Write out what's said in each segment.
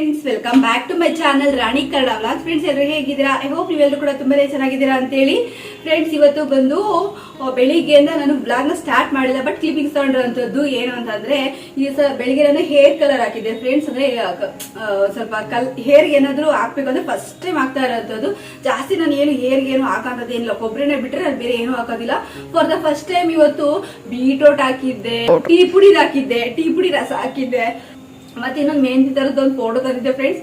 Friends welcome back to my channel Rani Kannada vlog friends ಎಲ್ಲರೂ ಹೇಗಿದ್ದೀರಾ? I hope ನೀವೆಲ್ಲರೂ ಕೂಡ ತುಂಬಾನೇ ಚೆನ್ನಾಗಿದ್ದೀರಾ ಅಂತೇಳಿ. ಫ್ರೆಂಡ್ಸ್ ಇವತ್ತು ಬಂದು ಬೆಳಿಗ್ಗೆಯಿಂದ ನಾನು ಬ್ಲಾಗ್ನ ಸ್ಟಾರ್ಟ್ ಮಾಡಿಲ್ಲ ಬಟ್ ಕ್ಲಿಪಿಂಗ್ಸ್ ತಗೊಂಡಿರೋಂಥದ್ದು ಏನು ಅಂತಂದ್ರೆ ಈ ಸಹ ಬೆಳಿಗ್ಗೆ ನಾನು ಹೇರ್ ಕಲರ್ ಹಾಕಿದ್ದೆ. ಫ್ರೆಂಡ್ಸ್ ಅಂದ್ರೆ ಸ್ವಲ್ಪ ಕಲ್ ಹೇರ್ಗೆ ಏನಾದ್ರು ಹಾಕ್ಬೇಕು ಅಂದ್ರೆ ಫಸ್ಟ್ ಟೈಮ್ ಹಾಕ್ತಾ ಇರೋಂಥದ್ದು ಜಾಸ್ತಿ ನಾನು ಏನು ಹೇರ್ಗೆ ಏನು ಹಾಕೋಂಥದ್ದು ಏನಿಲ್ಲ. ಕೊಬ್ಬರಿನೇ ಬಿಟ್ರೆ ನಾನು ಬೇರೆ ಏನು ಹಾಕೋದಿಲ್ಲ. ಫಾರ್ ದ ಫಸ್ಟ್ ಟೈಮ್ ಇವತ್ತು ಬೀಟ್ರೋಟ್ ಹಾಕಿದ್ದೆ ಟೀ ಪುಡಿ ಹಾಕಿದ್ದೆ ಟೀ ಪುಡಿ ರಸ ಹಾಕಿದ್ದೆ. ಮತ್ತೆ ಇನ್ನೊಂದು ಮೆಹಂದಿ ತರದ್ದು ಒಂದು ಫೋಟೋ ತಂದಿದ್ದೆ ಫ್ರೆಂಡ್ಸ್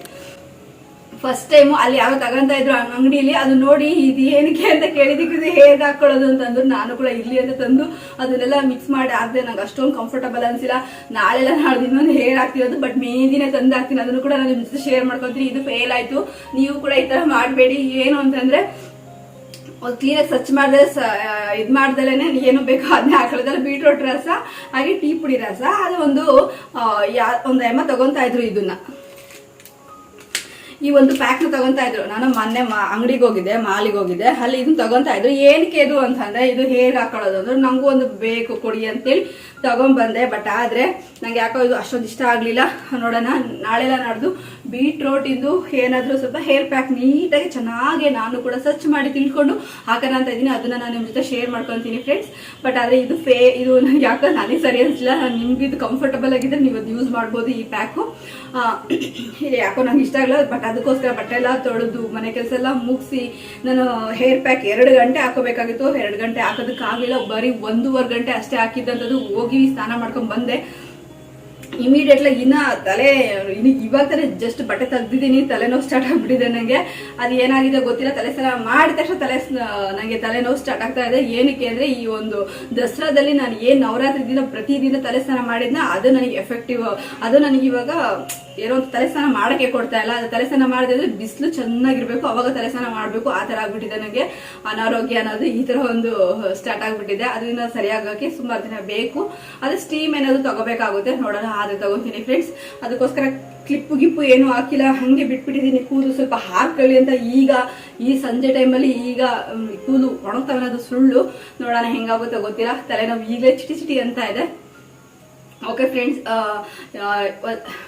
ಫಸ್ಟ್ ಟೈಮು ಅಲ್ಲಿ ಯಾರೋ ತಗೊಂತ ಇದ್ರು ಆ ಅಂಗಡಿಲಿ, ಅದು ನೋಡಿ ಇದು ಏನಕ್ಕೆ ಅಂತ ಕೇಳಿದಕ್ಕೆ ಹೇಗೆ ಹಾಕೊಳ್ಳೋದು ಅಂತಂದ್ರು, ನಾನು ಕೂಡ ಇರ್ಲಿ ಅಂತ ತಂದು ಅದನ್ನೆಲ್ಲ ಮಿಕ್ಸ್ ಮಾಡಿ ಹಾಕ್ದೆ, ನಂಗೆ ಅಷ್ಟೊಂದು ಕಂಫರ್ಟಬಲ್ ಅನ್ಸಿಲ್ಲ. ನಾಳೆಲ್ಲ ನಾಳೆ ಇನ್ನೊಂದು ಹೇರ್ ಹಾಕ್ತಿರೋದು ಬಟ್ ಮೆಹಂದಿನೇ ತಂದು ಹಾಕ್ತೀನಿ. ಅದನ್ನು ಕೂಡ ನಾನು ಜೊತೆ ಶೇರ್ ಮಾಡ್ಕೊತೀನಿ. ಇದು ಫೇಲ್ ಆಯ್ತು. ನೀವು ಕೂಡ ಈ ತರ ಮಾಡಬೇಡಿ. ಏನು ಅಂತಂದ್ರೆ ಕ್ಲೀನಾಗಿ ಸ್ವಚ್ಛ ಮಾಡಿದ್ರೆ ಇದು ಮಾಡ್ದಲೇನೆ ಏನು ಬೇಕೋ ಅದನ್ನೇ ಹಾಕೊಳ್ಳೋದಲ್ಲ ಬೀಟ್ರೋಟ್ ರಸ, ಹಾಗೆ ಟೀ ಪುಡಿ ರಸ. ಅದು ಒಂದು ಒಂದು ಎಮ್ಮ ತಗೊತಾ ಇದ್ರು ಇದನ್ನ. ಈ ಒಂದು ಪ್ಯಾಕ್ ತಗೊತಾ ಇದ್ರು. ನಾನು ಮೊನ್ನೆ ಅಂಗಡಿಗೆ ಹೋಗಿದ್ದೆ, ಮಾಲಿಗೆ ಹೋಗಿದ್ದೆ. ಅಲ್ಲಿ ಇದನ್ನ ತಗೊಂತ ಇದ್ರು. ಏನಕ್ಕೆ ಇದು ಅಂತಂದ್ರೆ, ಇದು ಹೇರ್ ಹಾಕೊಳ್ಳೋದು ಅಂದ್ರೆ ನಂಗೂ ಒಂದು ಬೇಕು, ಕೊಡಿ ಅಂತೇಳಿ ತಗೊಂಡ್ಬಂದೆ ಬಟ್ ಆದ್ರೆ ನಂಗೆ ಯಾಕೋ ಇದು ಅಷ್ಟೊಂದು ಇಷ್ಟ ಆಗ್ಲಿಲ್ಲ. ನೋಡೋಣ, ನಾಳೆಲ್ಲ ನಾಡ್ದು ಬೀಟ್ರೋಟ್ ಇದು ಏನಾದ್ರೂ ಸ್ವಲ್ಪ ಹೇರ್ ಪ್ಯಾಕ್ ನೀಟಾಗಿ ಚೆನ್ನಾಗಿ ನಾನು ಕೂಡ ಸರ್ಚ್ ಮಾಡಿ ತಿಳ್ಕೊಂಡು ಹಾಕೋಣ ಅಂತ ಇದ್ದೀನಿ. ಅದನ್ನ ನಾನು ನಿಮ್ ಜೊತೆ ಶೇರ್ ಮಾಡ್ಕೊಂತೀನಿ ಫ್ರೆಂಡ್ಸ್ ಬಟ್ ಆದ್ರೆ ಇದು ಫೇ ಇದು ನಂಗೆ ಯಾಕೋ ನನಗೆ ಸರಿ ಅನ್ಸಿಲ್ಲ. ನಿಮ್ಗೆ ಇದು ಕಂಫರ್ಟಬಲ್ ಆಗಿದ್ರೆ ನೀವು ಅದು ಯೂಸ್ ಮಾಡ್ಬೋದು ಈ ಪ್ಯಾಕು ಇದು ಯಾಕೋ ನಂಗೆ ಇಷ್ಟ ಆಗಲ್ಲ ಬಟ್ ಅದಕ್ಕೋಸ್ಕರ ಬಟ್ಟೆ ಎಲ್ಲ ತೊಳೆದು, ಮನೆ ಕೆಲಸ ಎಲ್ಲ ಮುಗಿಸಿ, ನಾನು ಹೇರ್ ಪ್ಯಾಕ್ ಎರಡು ಗಂಟೆ ಹಾಕೋಬೇಕಾಗಿತ್ತು ಎರಡು ಗಂಟೆ ಹಾಕೋದಕ್ಕಾಗಲಿಲ್ಲ ಬರೀ ಒಂದೂವರೆ ಗಂಟೆ ಅಷ್ಟೇ ಹಾಕಿದ್ದಂಥದ್ದು. ಹೋಗಿ ಸ್ನಾನ ಮಾಡ್ಕೊಂಡು ಬಂದೆ. ಇಮಿಡಿಯೇಟ್ಲಿ ಇನ್ನ ತಲೆ ಇವಾಗ ತಾನೇ ಜಸ್ಟ್ ಬಟ್ಟೆ ತೆಗ್ದಿದ್ದೀನಿ, ತಲೆನೋವು ಸ್ಟಾರ್ಟ್ ಆಗ್ಬಿಟ್ಟಿದೆ ನನಗೆ ಅದು ಏನಾಗಿದೆ ಗೊತ್ತಿಲ್ಲ, ತಲೆ ಸ್ನಾನ ಮಾಡಿದ ತಕ್ಷಣ ತಲೆ ನಂಗೆ ನನಗೆ ತಲೆನೋವು ಸ್ಟಾರ್ಟ್ ಆಗ್ತಾ ಇದೆ. ಏನಕ್ಕೆ ಅಂದ್ರೆ ಈ ಒಂದು ದಸರಾದಲ್ಲಿ ನಾನು ಏನ್ ನವರಾತ್ರಿ ದಿನ ಪ್ರತಿದಿನ ತಲೆ ಸ್ನಾನ ಮಾಡಿದ್ನ, ಅದು ನನಗೆ ಎಫೆಕ್ಟಿವ್ ಅದು ನನಗೆ ಇವಾಗ ಏನೋ ಒಂದು ತಲೆ ಸ್ನಾನ ಮಾಡಕ್ಕೆ ಕೊಡ್ತಾ ಇಲ್ಲ. ಅದು ತಲೆ ಸ್ನಾನ ಮಾಡಿದ್ರೆ ಬಿಸಿಲು ಚೆನ್ನಾಗಿರ್ಬೇಕು, ಅವಾಗ ತಲೆ ಸ್ನಾನ ಮಾಡಬೇಕು, ಆ ತರ ಆಗ್ಬಿಟ್ಟಿದೆ ನನಗೆ ಅನಾರೋಗ್ಯ ಅನ್ನೋದು ಈ ತರ ಒಂದು ಸ್ಟಾರ್ಟ್ ಆಗ್ಬಿಟ್ಟಿದೆ. ಅದರಿಂದ ಸರಿಯಾಗಕ್ಕೆ ಸುಮಾರು ದಿನ ಬೇಕು. ಅದು ಸ್ಟೀಮ್ ಏನಾದ್ರು ತಗೋಬೇಕಾಗುತ್ತೆ, ನೋಡೋಣ ಅದು ತಗೋತೀನಿ ಫ್ರೆಂಡ್ಸ್ ಅದಕ್ಕೋಸ್ಕರ ಕ್ಲಿಪ್ಪು ಗಿಪ್ಪು ಏನು ಹಾಕಿಲ್ಲ, ಹಂಗೆ ಬಿಟ್ಬಿಟ್ಟಿದ್ದೀನಿ ಕೂದಲು ಸ್ವಲ್ಪ ಹಾಕೊಳ್ಳಿ ಅಂತ ಈಗ, ಈ ಸಂಜೆ ಟೈಮಲ್ಲಿ ಈಗ ಕೂದಲು ಒಣಗ್ತಾವೆ ಸುಳ್ಳು. ನೋಡೋಣ ಹೆಂಗಾಗುತ್ತೋ ಗೊತ್ತಿಲ್ಲ. ತಲೆನೋವು ಈಗಲೇ ಚಿಟಿ ಚಿಟಿ ಅಂತ ಇದೆ. Okay friends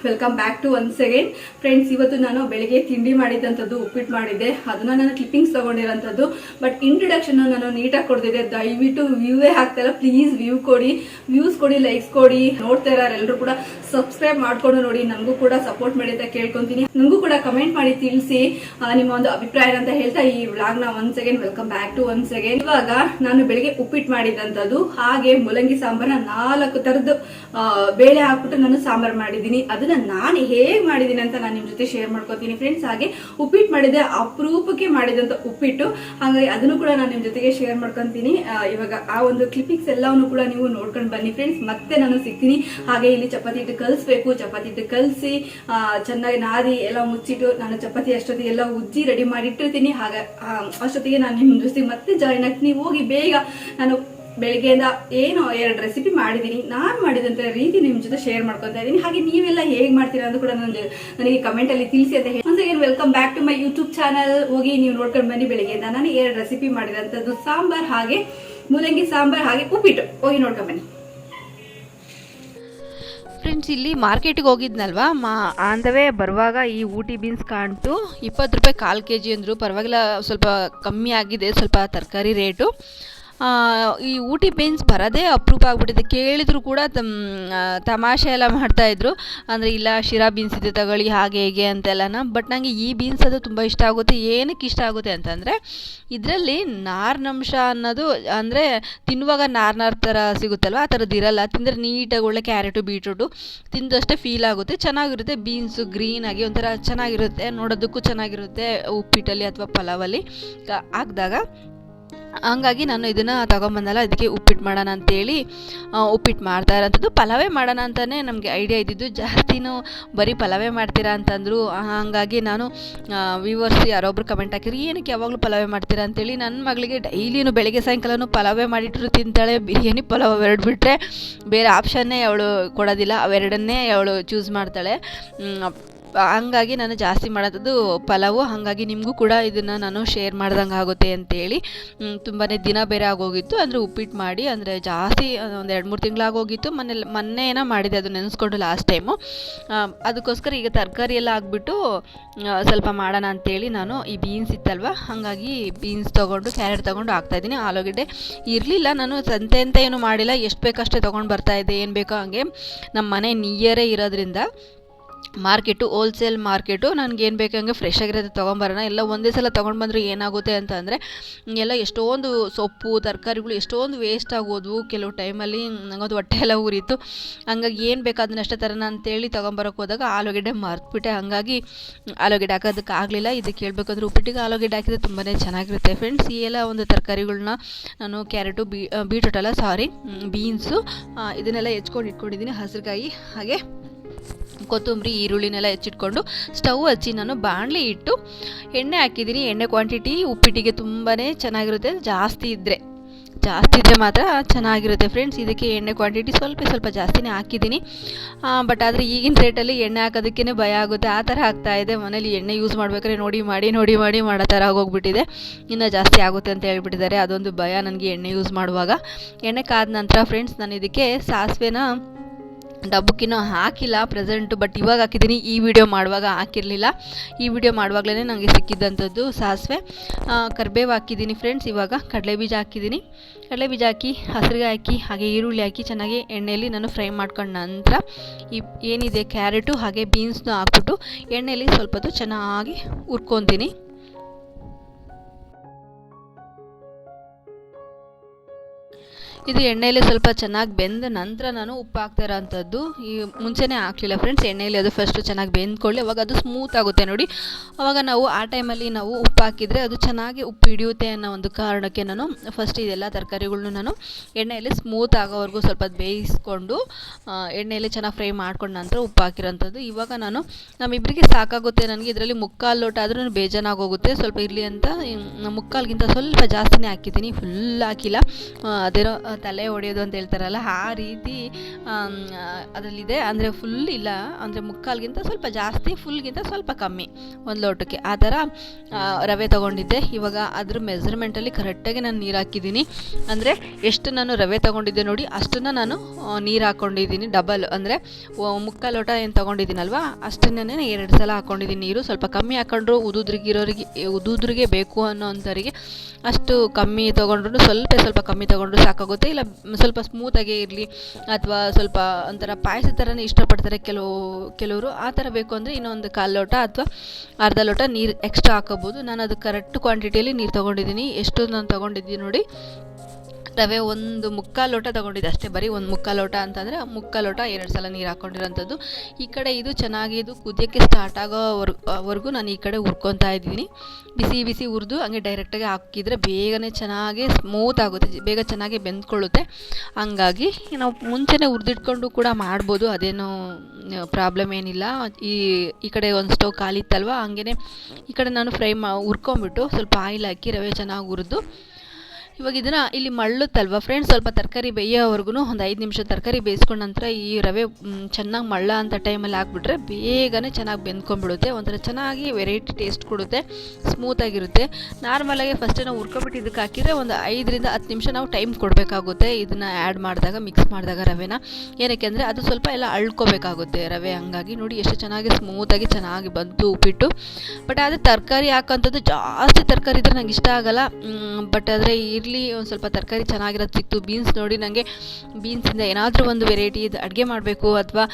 welcome back to one second friends ಇವತ್ತು ನಾನು ಬೆಳಿಗ್ಗೆ ತಿಂಡಿ ಮಾಡಿದ್ದಂಥದ್ದು ಉಪ್ಪಿಟ್ಟು ಮಾಡಿದ್ದೆ. ಅದನ್ನ ನಾನು ಕ್ಲಿಪ್ಪಿಂಗ್ಸ್ ತೊಗೊಂಡಿರೋಂಥದ್ದು. ಬಟ್ ಇಂಟ್ರಡಕ್ಷನ್ ನಾನು ನೀಟಾಗಿ ಕೊಡ್ತಿದ್ದೆ. ದಯವಿಟ್ಟು ವ್ಯೂವೇ ಹಾಕ್ತಾಯಿಲ್ಲ ಪ್ಲೀಸ್ ವ್ಯೂ ಕೊಡಿ. ವ್ಯೂಸ್ ಕೊಡಿ ಲೈಕ್ಸ್ ಕೊಡಿ. ನೋಡ್ತಾ ಎಲ್ಲರೂ ಕೂಡ ಸಬ್ಸ್ಕ್ರೈಬ್ ಮಾಡ್ಕೊಂಡು ನೋಡಿ. ನನಗೂ ಕೂಡ ಸಪೋರ್ಟ್ ಮಾಡಿ ಅಂತ ಕೇಳ್ಕೊತೀನಿ. ನನಗೂ ಕೂಡ ಕಮೆಂಟ್ ಮಾಡಿ ತಿಳಿಸಿ. ನಿಮ್ಮ ಒಂದು ಅಭಿಪ್ರಾಯ ಅಂತ ಹೇಳ್ತಾ ಈ ವ್ಲಾಗ್ನ once again welcome back to one second ಇವಾಗ ನಾನು ಬೆಳಿಗ್ಗೆ ಉಪ್ಪಿಟ್ಟು ಮಾಡಿದಂಥದ್ದು ಹಾಗೆ ಮುಲಂಗಿ ಸಾಂಬಾರನ್ನ ನಾಲ್ಕು ತರದ್ದು ಆ, ಬೇಳೆ ಹಾಕ್ಬಿಟ್ಟು ನಾನು ಸಾಂಬಾರ್ ಮಾಡಿದ್ದೀನಿ. ಅದನ್ನ ನಾನು ಹೇಗ್ ಮಾಡಿದ್ದೀನಿ ಅಂತ ನಾನು ನಿಮ್ ಜೊತೆ ಶೇರ್ ಮಾಡ್ಕೋತೀನಿ ಫ್ರೆಂಡ್ಸ್ ಹಾಗೆ ಉಪ್ಪಿಟ್ಟು ಮಾಡಿದೆ ಅಪರೂಪಕ್ಕೆ ಮಾಡಿದಂತ ಉಪ್ಪಿಟ್ಟು. ಹಾಗಾಗಿ ಅದನ್ನು ಕೂಡ ನಾನು ನಿಮ್ ಜೊತೆಗೆ ಶೇರ್ ಮಾಡ್ಕೊಂತೀನಿ. ಇವಾಗ ಆ ಒಂದು ಕ್ಲಿಪಿಕ್ಸ್ ಎಲ್ಲವನ್ನು ಕೂಡ ನೀವು ನೋಡ್ಕೊಂಡು ಬನ್ನಿ ಫ್ರೆಂಡ್ಸ್ ಮತ್ತೆ ನಾನು ಸಿಗ್ತೀನಿ. ಹಾಗೆ ಇಲ್ಲಿ ಚಪಾತಿ ಹಿಟ್ಟು ಕಲಿಸ್ಬೇಕು. ಚಪಾತಿ ಹಿಟ್ಟು ಕಲ್ಸಿ ಚೆನ್ನಾಗಿ ನಾದಿ ಎಲ್ಲ ಮುಚ್ಚಿಟ್ಟು ನಾನು ಚಪಾತಿ ಅಷ್ಟೊತ್ತಿಗೆ ಎಲ್ಲ ಉಜ್ಜಿ ರೆಡಿ ಮಾಡಿ ಇಟ್ಟಿರ್ತೀನಿ. ಹಾಗೆ ಅಷ್ಟೊತ್ತಿಗೆ ನಾನು ನಿಮ್ ಜೊತೆ ಮತ್ತೆ ಜಾಯ್ನ್ ಆಗ್ತೀನಿ. ಹೋಗಿ ಬೇಗ ನಾನು ಬೆಳಿಗ್ಗೆಯಿಂದ ಏನು ಎರಡು ರೆಸಿಪಿ ಮಾಡಿದ್ದೀನಿ ನಾನು ಮಾಡಿದಂತ ರೀತಿ ನಿಮ್ ಜೊತೆ ಶೇರ್ ಮಾಡ್ಕೊತಾ ಇದ್ದೀನಿ ಹಾಗೆ ನೀವೆಲ್ಲ ಹೇಗೆ ಮಾಡ್ತೀರಾ ಅಂತ ಕೂಡ ನನಗೆ ನನಗೆ ಕಮೆಂಟ್ ಅಲ್ಲಿ ತಿಳಿಸಿ ಅಂತ ಹೇಳಿ. Welcome back to my YouTube channel ಹೋಗಿ ನೀವು ನೋಡ್ಕೊಂಡು ಬನ್ನಿ ಬೆಳಿಗ್ಗೆಯಿಂದ. ನಾನು ಎರಡು ರೆಸಿಪಿ ಮಾಡಿದಂಥದ್ದು ಸಾಂಬಾರ್ ಹಾಗೆ ಮೂಲಂಗಿ ಸಾಂಬಾರ್ ಹಾಗೆ ಉಪ್ಪಿಟ್ಟು. ಹೋಗಿ ನೋಡ್ಕೊಂಡು ಬನ್ನಿ. ಫ್ರೆಂಡ್ಸ್ ಇಲ್ಲಿ ಮಾರ್ಕೆಟಿಗೆ ಹೋಗಿದ್ನಲ್ವಾ? ಮಾ ಆನ್ ದ ವೇ ಬರುವಾಗ ಈ ಊಟಿ ಬೀನ್ಸ್ ಕಾಣ್ತು. ಇಪ್ಪತ್ತು ರೂಪಾಯಿ ಕಾಲು ಕೆ ಜಿ ಅಂದರು. ಪರವಾಗಿಲ್ಲ, ಸ್ವಲ್ಪ ಕಮ್ಮಿ ಆಗಿದೆ. ಸ್ವಲ್ಪ ತರಕಾರಿ ರೇಟು. ಈ ಊಟಿ ಬೀನ್ಸ್ ಬರೋದೇ ಅಪರೂಪ ಆಗ್ಬಿಟ್ಟಿದೆ. ಕೇಳಿದ್ರು ಕೂಡ ತಮ್ ಆ, ತಮಾಷೆ ಎಲ್ಲ ಮಾಡ್ತಾಯಿದ್ರು ಅಂದರೆ ಇಲ್ಲ ಶಿರಾ ಬೀನ್ಸ್ ಇದೆ ತಗೊಳ್ಳಿ ಹಾಗೆ ಹೇಗೆ ಅಂತೆಲ್ಲನ. ಬಟ್ ನನಗೆ ಈ ಬೀನ್ಸ್ ಅದು ತುಂಬ ಇಷ್ಟ ಆಗುತ್ತೆ. ಏನಕ್ಕೆ ಇಷ್ಟ ಆಗುತ್ತೆ ಅಂತಂದರೆ ಇದರಲ್ಲಿ ನಾರಿನಂಶ ಅನ್ನೋದು ಅಂದರೆ ತಿನ್ನುವಾಗ ನಾರ್ನಾರ್ ನಾರ್ ಥರ ಸಿಗುತ್ತಲ್ವ ಆ ಥರದ್ದು ಇರಲ್ಲ. ತಿಂದರೆ ನೀಟಾಗಿ ಒಳ್ಳೆ ಕ್ಯಾರೆಟು ಬೀಟ್ರೂಟು ತಿಂದಷ್ಟೇ ಫೀಲ್ ಆಗುತ್ತೆ. ಚೆನ್ನಾಗಿರುತ್ತೆ ಬೀನ್ಸು ಗ್ರೀನಾಗಿ ಒಂಥರ ಚೆನ್ನಾಗಿರುತ್ತೆ. ನೋಡೋದಕ್ಕೂ ಚೆನ್ನಾಗಿರುತ್ತೆ ಉಪ್ಪಿಟ್ಟಲ್ಲಿ ಅಥವಾ ಪಲಾವಲ್ಲಿ. ಹಾಕ್ದಾಗ ಹಂಗಾಗಿ ನಾನು ಇದನ್ನು ತಗೊಂಬಂದಲ್ಲ, ಅದಕ್ಕೆ ಉಪ್ಪಿಟ್ಟು ಮಾಡೋಣ ಅಂತೇಳಿ ಉಪ್ಪಿಟ್ಟು ಮಾಡ್ತಾ ಇರೋಂಥದ್ದು. ಪಲಾವೇ ಮಾಡೋಣ ಅಂತಲೇ ನಮಗೆ ಐಡಿಯಾ ಇದ್ದಿದ್ದು. ಜಾಸ್ತಿನೂ ಬರೀ ಪಲಾವೇ ಮಾಡ್ತೀರಾ ಅಂತಂದರು. ಹಾಗಾಗಿ ನಾನು ವ್ಯೂವರ್ಸ್ ಯಾರೊಬ್ರು ಕಮೆಂಟ್ ಹಾಕಿದ್ರು, ಏನಕ್ಕೆ ಯಾವಾಗಲೂ ಪಲಾವೇ ಮಾಡ್ತೀರಾ? ಅಂತೇಳಿ ನನ್ನ ಮಗಳಿಗೆ ಡೈಲಿನೂ ಬೆಳಗ್ಗೆ ಸಾಯಂಕಾಲನೂ ಪಲಾವೇ ಮಾಡಿಟ್ರು ತಿಂತಾಳೆ. ಬಿರಿಯಾನಿ ಪಲಾವ್ ಎರಡು ಬಿಟ್ಟರೆ ಬೇರೆ ಆಪ್ಷನ್ನೇ ಅವಳು ಕೊಡೋದಿಲ್ಲ. ಅವೆರಡನ್ನೇ ಅವಳು ಚೂಸ್ ಮಾಡ್ತಾಳೆ. ಹಂಗಾಗಿ ನಾನು ಜಾಸ್ತಿ ಮಾಡೋದು ಪಲಾವು, ಹಾಗಾಗಿ ನಿಮಗೂ ಕೂಡ ಇದನ್ನು ನಾನು ಶೇರ್ ಮಾಡ್ದಂಗೆ ಆಗುತ್ತೆ ಅಂತೇಳಿ. ತುಂಬಾ ದಿನ ಬೇರೆ ಆಗೋಗಿತ್ತು, ಅಂದರೆ ಉಪ್ಪಿಟ್ಟು ಮಾಡಿ, ಅಂದರೆ ಜಾಸ್ತಿ ಒಂದು ಎರಡು ಮೂರು ತಿಂಗಳಾಗೋಗಿತ್ತು ಮನೇಲಿ ಮೊನ್ನೆ ಏನೋ ಮಾಡಿದೆ, ಅದು ನೆನೆಸ್ಕೊಂಡು ಲಾಸ್ಟ್ ಟೈಮು ಅದಕ್ಕೋಸ್ಕರ ಈಗ ತರಕಾರಿ ಎಲ್ಲ ಹಾಕ್ಬಿಟ್ಟು ಸ್ವಲ್ಪ ಮಾಡೋಣ ಅಂತೇಳಿ ನಾನು ಈ ಬೀನ್ಸ್ ಇತ್ತಲ್ವ, ಹಾಗಾಗಿ ಬೀನ್ಸ್ ತೊಗೊಂಡು ಕ್ಯಾರೆಟ್ ತೊಗೊಂಡು ಹಾಕ್ತಾಯಿದ್ದೀನಿ ಆಲೂಗಡ್ಡೆ ಇರಲಿಲ್ಲ, ನಾನು ಸಂತೆ ಅಂತ ಏನು ಮಾಡಿಲ್ಲ. ಎಷ್ಟು ಬೇಕಷ್ಟೇ ತೊಗೊಂಡು ಬರ್ತಾಯಿದ್ದೆ ಏನು ಬೇಕೋ ಹಾಗೆ. ನಮ್ಮ ಮನೆ ನಿಯರೇ ಇರೋದ್ರಿಂದ ಮಾರ್ಕೆಟು ಹೋಲ್ಸೇಲ್ ಮಾರ್ಕೆಟು, ನನಗೆ ಏನು ಹಂಗೆ ಫ್ರೆಶ್ ಆಗಿರೋದು ತೊಗೊಂಬರೋಣ. ಎಲ್ಲ ಒಂದೇ ಸಲ ತೊಗೊಂಡು ಬಂದರೆ ಏನಾಗುತ್ತೆ ಅಂತ ಅಂದರೆ ಎಲ್ಲ ಎಷ್ಟೊಂದು ಸೊಪ್ಪು, ತರಕಾರಿಗಳು ಎಷ್ಟೊಂದು ವೇಸ್ಟ್ ಆಗೋದು ಕೆಲವು ಟೈಮಲ್ಲಿ ನಂಗೊಂದು ಹೊಟ್ಟೆ ಎಲ್ಲ ಉರಿತು. ಹಂಗಾಗಿ ಏನು ಬೇಕು ಅದನ್ನ ಅಷ್ಟೇ ತರೋಣ ಅಂತೇಳಿ ತೊಗೊಂಬರೋಕೆ ಹೋದಾಗ ಆಲೂಗಡ್ಡೆ ಮರ್ತುಬಿಟ್ಟೆ. ಹಾಗಾಗಿ ಆಲೂಗಡ್ಡೆ ಹಾಕೋದಕ್ಕೆ ಆಗಲಿಲ್ಲ. ಇದಕ್ಕೆ ಹೇಳ್ಬೇಕಂದ್ರೆ ಉಪ್ಪಿಟ್ಟಿಗೆ ಆಲೂಗಡ್ಡೆ ಹಾಕಿದ್ರೆ ತುಂಬಾ ಚೆನ್ನಾಗಿರುತ್ತೆ ಫ್ರೆಂಡ್ಸ್ ಈ ಎಲ್ಲ ಒಂದು ತರಕಾರಿಗಳನ್ನ ನಾನು ಕ್ಯಾರೆಟು, ಬೀ ಬೀಟ್ರೂಟ್ ಅಲ್ಲ ಸಾರಿ ಬೀನ್ಸು ಇದನ್ನೆಲ್ಲ ಹೆಚ್ಕೊಂಡು ಇಟ್ಕೊಂಡಿದ್ದೀನಿ ಹಸಿರುಕಾಯಿ ಹಾಗೆ. ಕೊತ್ತಂಬರಿ, ಈರುಳ್ಳಿನೆಲ್ಲ ಹೆಚ್ಚಿಟ್ಕೊಂಡು ಸ್ಟವ್ ಹಚ್ಚಿ ನಾನು ಬಾಣಲಿ ಇಟ್ಟು ಎಣ್ಣೆ ಹಾಕಿದ್ದೀನಿ. ಎಣ್ಣೆ ಕ್ವಾಂಟಿಟಿ ಉಪ್ಪಿಟ್ಟಿಗೆ ತುಂಬಾ ಚೆನ್ನಾಗಿರುತ್ತೆ. ಜಾಸ್ತಿ ಇದ್ದರೆ ಜಾಸ್ತಿ ಇದ್ದರೆ ಮಾತ್ರ ಚೆನ್ನಾಗಿರುತ್ತೆ ಫ್ರೆಂಡ್ಸ್ ಇದಕ್ಕೆ ಎಣ್ಣೆ ಕ್ವಾಂಟಿಟಿ ಸ್ವಲ್ಪ ಸ್ವಲ್ಪ ಜಾಸ್ತಿನೇ ಹಾಕಿದ್ದೀನಿ. ಬಟ್ ಆದರೆ ಈಗಿನ ರೇಟಲ್ಲಿ ಎಣ್ಣೆ ಹಾಕೋದಕ್ಕೇ ಭಯ ಆಗುತ್ತೆ. ಆ ಥರ ಆಗ್ತಾ ಇದೆ. ಮನೇಲಿ ಎಣ್ಣೆ ಯೂಸ್ ಮಾಡಬೇಕಾದ್ರೆ ನೋಡಿ, ಮಾಡಿ ನೋಡಿ, ಮಾಡಿ ಮಾಡೋ ಥರ ಆಗೋಗ್ಬಿಟ್ಟಿದೆ. ಇನ್ನೂ ಜಾಸ್ತಿ ಆಗುತ್ತೆ ಅಂತ ಹೇಳ್ಬಿಟ್ಟಿದ್ದಾರೆ. ಅದೊಂದು ಭಯ ನನಗೆ ಎಣ್ಣೆ ಯೂಸ್ ಮಾಡುವಾಗ. ಎಣ್ಣೆ ಕಾದ ನಂತರ ಫ್ರೆಂಡ್ಸ್ ನಾನು ಇದಕ್ಕೆ ಸಾಸಿವೆನ ಡಬ್ಬಕ್ಕಿನ್ನೂ ಹಾಕಿಲ್ಲ ಪ್ರೆಸೆಂಟು ಬಟ್ ಇವಾಗ ಹಾಕಿದ್ದೀನಿ. ಈ ವಿಡಿಯೋ ಮಾಡುವಾಗ ಹಾಕಿರಲಿಲ್ಲ. ಈ ವಿಡಿಯೋ ಮಾಡುವಾಗಲೇ ನನಗೆ ಸಿಕ್ಕಿದ್ದಂಥದ್ದು ಸಾಸಿವೆ. ಕರ್ಬೇವು ಹಾಕಿದ್ದೀನಿ ಫ್ರೆಂಡ್ಸ್ ಇವಾಗ ಕಡಲೆ ಬೀಜ ಹಾಕಿದ್ದೀನಿ. ಕಡಲೆ ಬೀಜ ಹಾಕಿ, ಹಸಿರಿಗೆ ಹಾಕಿ, ಹಾಗೆ ಈರುಳ್ಳಿ ಹಾಕಿ, ಚೆನ್ನಾಗಿ ಎಣ್ಣೆಯಲ್ಲಿ ನಾನು ಫ್ರೈ ಮಾಡ್ಕೊಂಡ ನಂತರ ಈ ಏನಿದೆ, ಕ್ಯಾರೆಟು ಹಾಗೆ ಬೀನ್ಸ್ನು ಹಾಕ್ಬಿಟ್ಟು ಎಣ್ಣೆಯಲ್ಲಿ ಸ್ವಲ್ಪ ಹೊತ್ತು ಚೆನ್ನಾಗಿ ಹುರ್ಕೊತೀನಿ. ಇದು ಎಣ್ಣೆಯಲ್ಲಿ ಸ್ವಲ್ಪ ಚೆನ್ನಾಗಿ ಬೆಂದ ನಂತರ ನಾನು ಉಪ್ಪು ಹಾಕ್ತಾ ಇರೋಂಥದ್ದು. ಈ ಮುಂಚೆನೇ ಹಾಕಲಿಲ್ಲ ಫ್ರೆಂಡ್ಸ್ ಎಣ್ಣೆಯಲ್ಲಿ ಅದು ಫಸ್ಟು ಚೆನ್ನಾಗಿ ಬೆಂದ್ಕೊಳ್ಳಿ. ಅವಾಗ ಅದು ಸ್ಮೂತ್ ಆಗುತ್ತೆ ನೋಡಿ. ಅವಾಗ ನಾವು ಆ ಟೈಮಲ್ಲಿ ನಾವು ಉಪ್ಪು ಹಾಕಿದರೆ ಅದು ಚೆನ್ನಾಗಿ ಉಪ್ಪು ಹಿಡಿಯುತ್ತೆ ಅನ್ನೋ ಒಂದು ಕಾರಣಕ್ಕೆ ನಾನು ಫಸ್ಟ್ ಇದೆಲ್ಲ ತರಕಾರಿಗಳ್ನು ನಾನು ಎಣ್ಣೆಯಲ್ಲಿ ಸ್ಮೂತ್ ಆಗೋವರೆಗೂ ಸ್ವಲ್ಪ ಬೇಯಿಸ್ಕೊಂಡು ಎಣ್ಣೆಯಲ್ಲಿ ಚೆನ್ನಾಗಿ ಫ್ರೈ ಮಾಡ್ಕೊಂಡ ನಂತರ ಉಪ್ಪು ಹಾಕಿರೋಂಥದ್ದು ಇವಾಗ ನಾನು ನಮ್ಮಿಬ್ಬರಿಗೆ ಸಾಕಾಗುತ್ತೆ ನನಗೆ. ಇದರಲ್ಲಿ ಮುಕ್ಕಾಲು ಲೋಟ ಆದರೂ ಬೇಜಾನಾಗೋಗುತ್ತೆ. ಸ್ವಲ್ಪ ಇರಲಿ ಅಂತ ಮುಕ್ಕಾಲ್ಗಿಂತ ಸ್ವಲ್ಪ ಜಾಸ್ತಿನೇ ಹಾಕಿದ್ದೀನಿ. ಫುಲ್ ಹಾಕಿಲ್ಲ. ಅದೇನೋ ತಲೆ ಒಡೆಯೋದು ಅಂತ ಹೇಳ್ತಾರಲ್ಲ, ಆ ರೀತಿ ಅದರಲ್ಲಿದೆ. ಅಂದರೆ ಫುಲ್ ಇಲ್ಲ, ಅಂದರೆ ಮುಕ್ಕಾಲ್ಗಿಂತ ಸ್ವಲ್ಪ ಜಾಸ್ತಿ ಫುಲ್ಗಿಂತ ಸ್ವಲ್ಪ ಕಮ್ಮಿ ಒಂದು ಲೋಟಕ್ಕೆ. ಆ ಥರ ರವೆ ತೊಗೊಂಡಿದ್ದೆ. ಇವಾಗ ಅದ್ರ ಮೆಸರ್ಮೆಂಟಲ್ಲಿ ಕರೆಕ್ಟಾಗಿ ನಾನು ನೀರು ಹಾಕಿದ್ದೀನಿ. ಅಂದರೆ ಎಷ್ಟು ನಾನು ರವೆ ತೊಗೊಂಡಿದ್ದೆ ನೋಡಿ, ಅಷ್ಟನ್ನು ನಾನು ನೀರು ಹಾಕ್ಕೊಂಡಿದ್ದೀನಿ ಡಬಲ್ ಅಂದರೆ ಮುಕ್ಕಾಲು ಲೋಟ ಏನು ತೊಗೊಂಡಿದ್ದೀನಲ್ವ, ಅಷ್ಟನ್ನೇ ಎರಡು ಸಲ ಹಾಕ್ಕೊಂಡಿದ್ದೀನಿ ನೀರು. ಸ್ವಲ್ಪ ಕಮ್ಮಿ ಹಾಕೊಂಡ್ರು ಉದುದ್ರಿಗಿರೋರಿಗೆ ಉದುದ್ರಿಗೆ ಬೇಕು ಅನ್ನೋ ಅಂಥವರಿಗೆ ಅಷ್ಟು ಕಮ್ಮಿ ತೊಗೊಂಡ್ರು ಸ್ವಲ್ಪ ಸ್ವಲ್ಪ ಕಮ್ಮಿ ತೊಗೊಂಡ್ರು ಸಾಕಾಗುತ್ತೆ ಇಲ್ಲ. ಸ್ವಲ್ಪ ಸ್ಮೂತಾಗೇ ಇರಲಿ. ಅಥವಾ ಸ್ವಲ್ಪ ಒಂಥರ ಪಾಯಸ ಥರನೇ ಇಷ್ಟಪಡ್ತಾರೆ ಕೆಲವು, ಕೆಲವರು. ಆ ಥರ ಬೇಕು ಅಂದರೆ ಇನ್ನೊಂದು ಕಾಲು ಲೋಟ ಅಥವಾ ಅರ್ಧ ಲೋಟ ನೀರು ಎಕ್ಸ್ಟ್ರಾ ಹಾಕೋಬೋದು. ನಾನು ಅದು ಕರೆಕ್ಟ್ ಕ್ವಾಂಟಿಟಿಯಲ್ಲಿ ನೀರು ತೊಗೊಂಡಿದ್ದೀನಿ. ಎಷ್ಟು ನಾನು ತೊಗೊಂಡಿದ್ದೀನಿ ನೋಡಿ. ರವೆ ಒಂದು ಮುಕ್ಕಾಲು ಲೋಟ ತಗೊಂಡಿದ್ದೆ ಅಷ್ಟೇ, ಬರೀ ಒಂದು ಮುಕ್ಕಾಲು ಲೋಟ ಅಂತಂದರೆ ಮುಕ್ಕಾಲು ಲೋಟ ಎರಡು ಸಲ ನೀರು ಹಾಕ್ಕೊಂಡಿರೋಂಥದ್ದು ಈ ಕಡೆ ಇದು ಚೆನ್ನಾಗಿ ಇದು ಕುದಿಯೋಕ್ಕೆ ಸ್ಟಾರ್ಟ್ ಆಗೋವರೆಗೂ ನಾನು ಈ ಕಡೆ ಹುರ್ಕೊತಾ ಇದ್ದೀನಿ. ಬಿಸಿ ಬಿಸಿ ಹುರಿದು ಹಂಗೆ ಡೈರೆಕ್ಟಾಗಿ ಹಾಕಿದರೆ ಬೇಗನೆ ಚೆನ್ನಾಗಿ ಸ್ಮೂತ್ ಆಗುತ್ತೆ ಬೇಗ ಚೆನ್ನಾಗಿ ಬೆಂದ್ಕೊಳ್ಳುತ್ತೆ. ಹಂಗಾಗಿ ನಾವು ಮುಂಚೆನೇ ಹುರಿದಿಟ್ಕೊಂಡು ಕೂಡ ಮಾಡ್ಬೋದು, ಅದೇನು ಪ್ರಾಬ್ಲಮ್ ಏನಿಲ್ಲ. ಈ ಈ ಕಡೆ ಒಂದು ಸ್ಟವ್ ಖಾಲಿತ್ತಲ್ವ ಹಂಗೆ ಈ ಕಡೆ ನಾನು ಫ್ರೈ ಮಾ, ಹುರ್ಕೊಂಬಿಟ್ಟು ಸ್ವಲ್ಪ ಆಯಿಲ್ ಹಾಕಿ ರವೆ ಚೆನ್ನಾಗಿ ಹುರಿದು ಇವಾಗ ಇದನ್ನು ಇಲ್ಲಿ ಮಳ್ಳುತ್ತಲ್ವ? ಫ್ರೆಂಡ್ಸ್ ಸ್ವಲ್ಪ ತರಕಾರಿ ಬೇಯೋವರೆಗೂ ಒಂದು ಐದು ನಿಮಿಷ ತರಕಾರಿ ಬೇಯಿಸ್ಕೊಂಡ ನಂತರ ಈ ರವೆ ಚೆನ್ನಾಗಿ ಮಳ್ಳ ಅಂತ ಟೈಮಲ್ಲಿ ಹಾಕ್ಬಿಟ್ರೆ ಬೇಗನೆ ಚೆನ್ನಾಗಿ ಬೆಂದ್ಕೊಂಡ್ಬಿಡುತ್ತೆ. ಒಂಥರ ಚೆನ್ನಾಗಿ ವೆರೈಟಿ ಟೇಸ್ಟ್ ಕೊಡುತ್ತೆ ಸ್ಮೂತಾಗಿರುತ್ತೆ ನಾರ್ಮಲಾಗಿ ಫಸ್ಟೇ ನಾವು ಹುರ್ಕೊಬಿಟ್ಟು ಇದಕ್ಕೆ ಹಾಕಿದರೆ ಒಂದು ಐದರಿಂದ ಹತ್ತು ನಿಮಿಷ ನಾವು ಟೈಮ್ ಕೊಡಬೇಕಾಗುತ್ತೆ. ಇದನ್ನು ಆ್ಯಡ್ ಮಾಡಿದಾಗ ಮಿಕ್ಸ್ ಮಾಡಿದಾಗ ರವೆನ. ಏನಕ್ಕೆ ಅಂದರೆ ಅದು ಸ್ವಲ್ಪ ಎಲ್ಲ ಅಳ್ಕೋಬೇಕಾಗುತ್ತೆ ರವೆ ಹಂಗಾಗಿ. ನೋಡಿ ಎಷ್ಟು ಚೆನ್ನಾಗಿ ಸ್ಮೂತಾಗಿ ಚೆನ್ನಾಗಿ ಬಂತು ಉಪ್ಪಿಟ್ಟು. ಬಟ್ ಆದರೆ ತರಕಾರಿ ಹಾಕೋಂಥದ್ದು ಜಾಸ್ತಿ ತರಕಾರಿ ಇದ್ದರೆ ನಂಗೆ ಇಷ್ಟ ಆಗೋಲ್ಲ. ಬಟ್ ಆದರೆ ಇರಲಿ ಒಂದು ಸ್ವಲ್ಪ ತರಕಾರಿ ಚೆನ್ನಾಗಿರೋದು ಸಿಕ್ತು ಬೀನ್ಸ್ ನೋಡಿ ನನಗೆ ಬೀನ್ಸಿಂದ ಏನಾದರೂ ಒಂದು ವೆರೈಟಿ ಅಡುಗೆ ಮಾಡಬೇಕು, ಅಥವಾ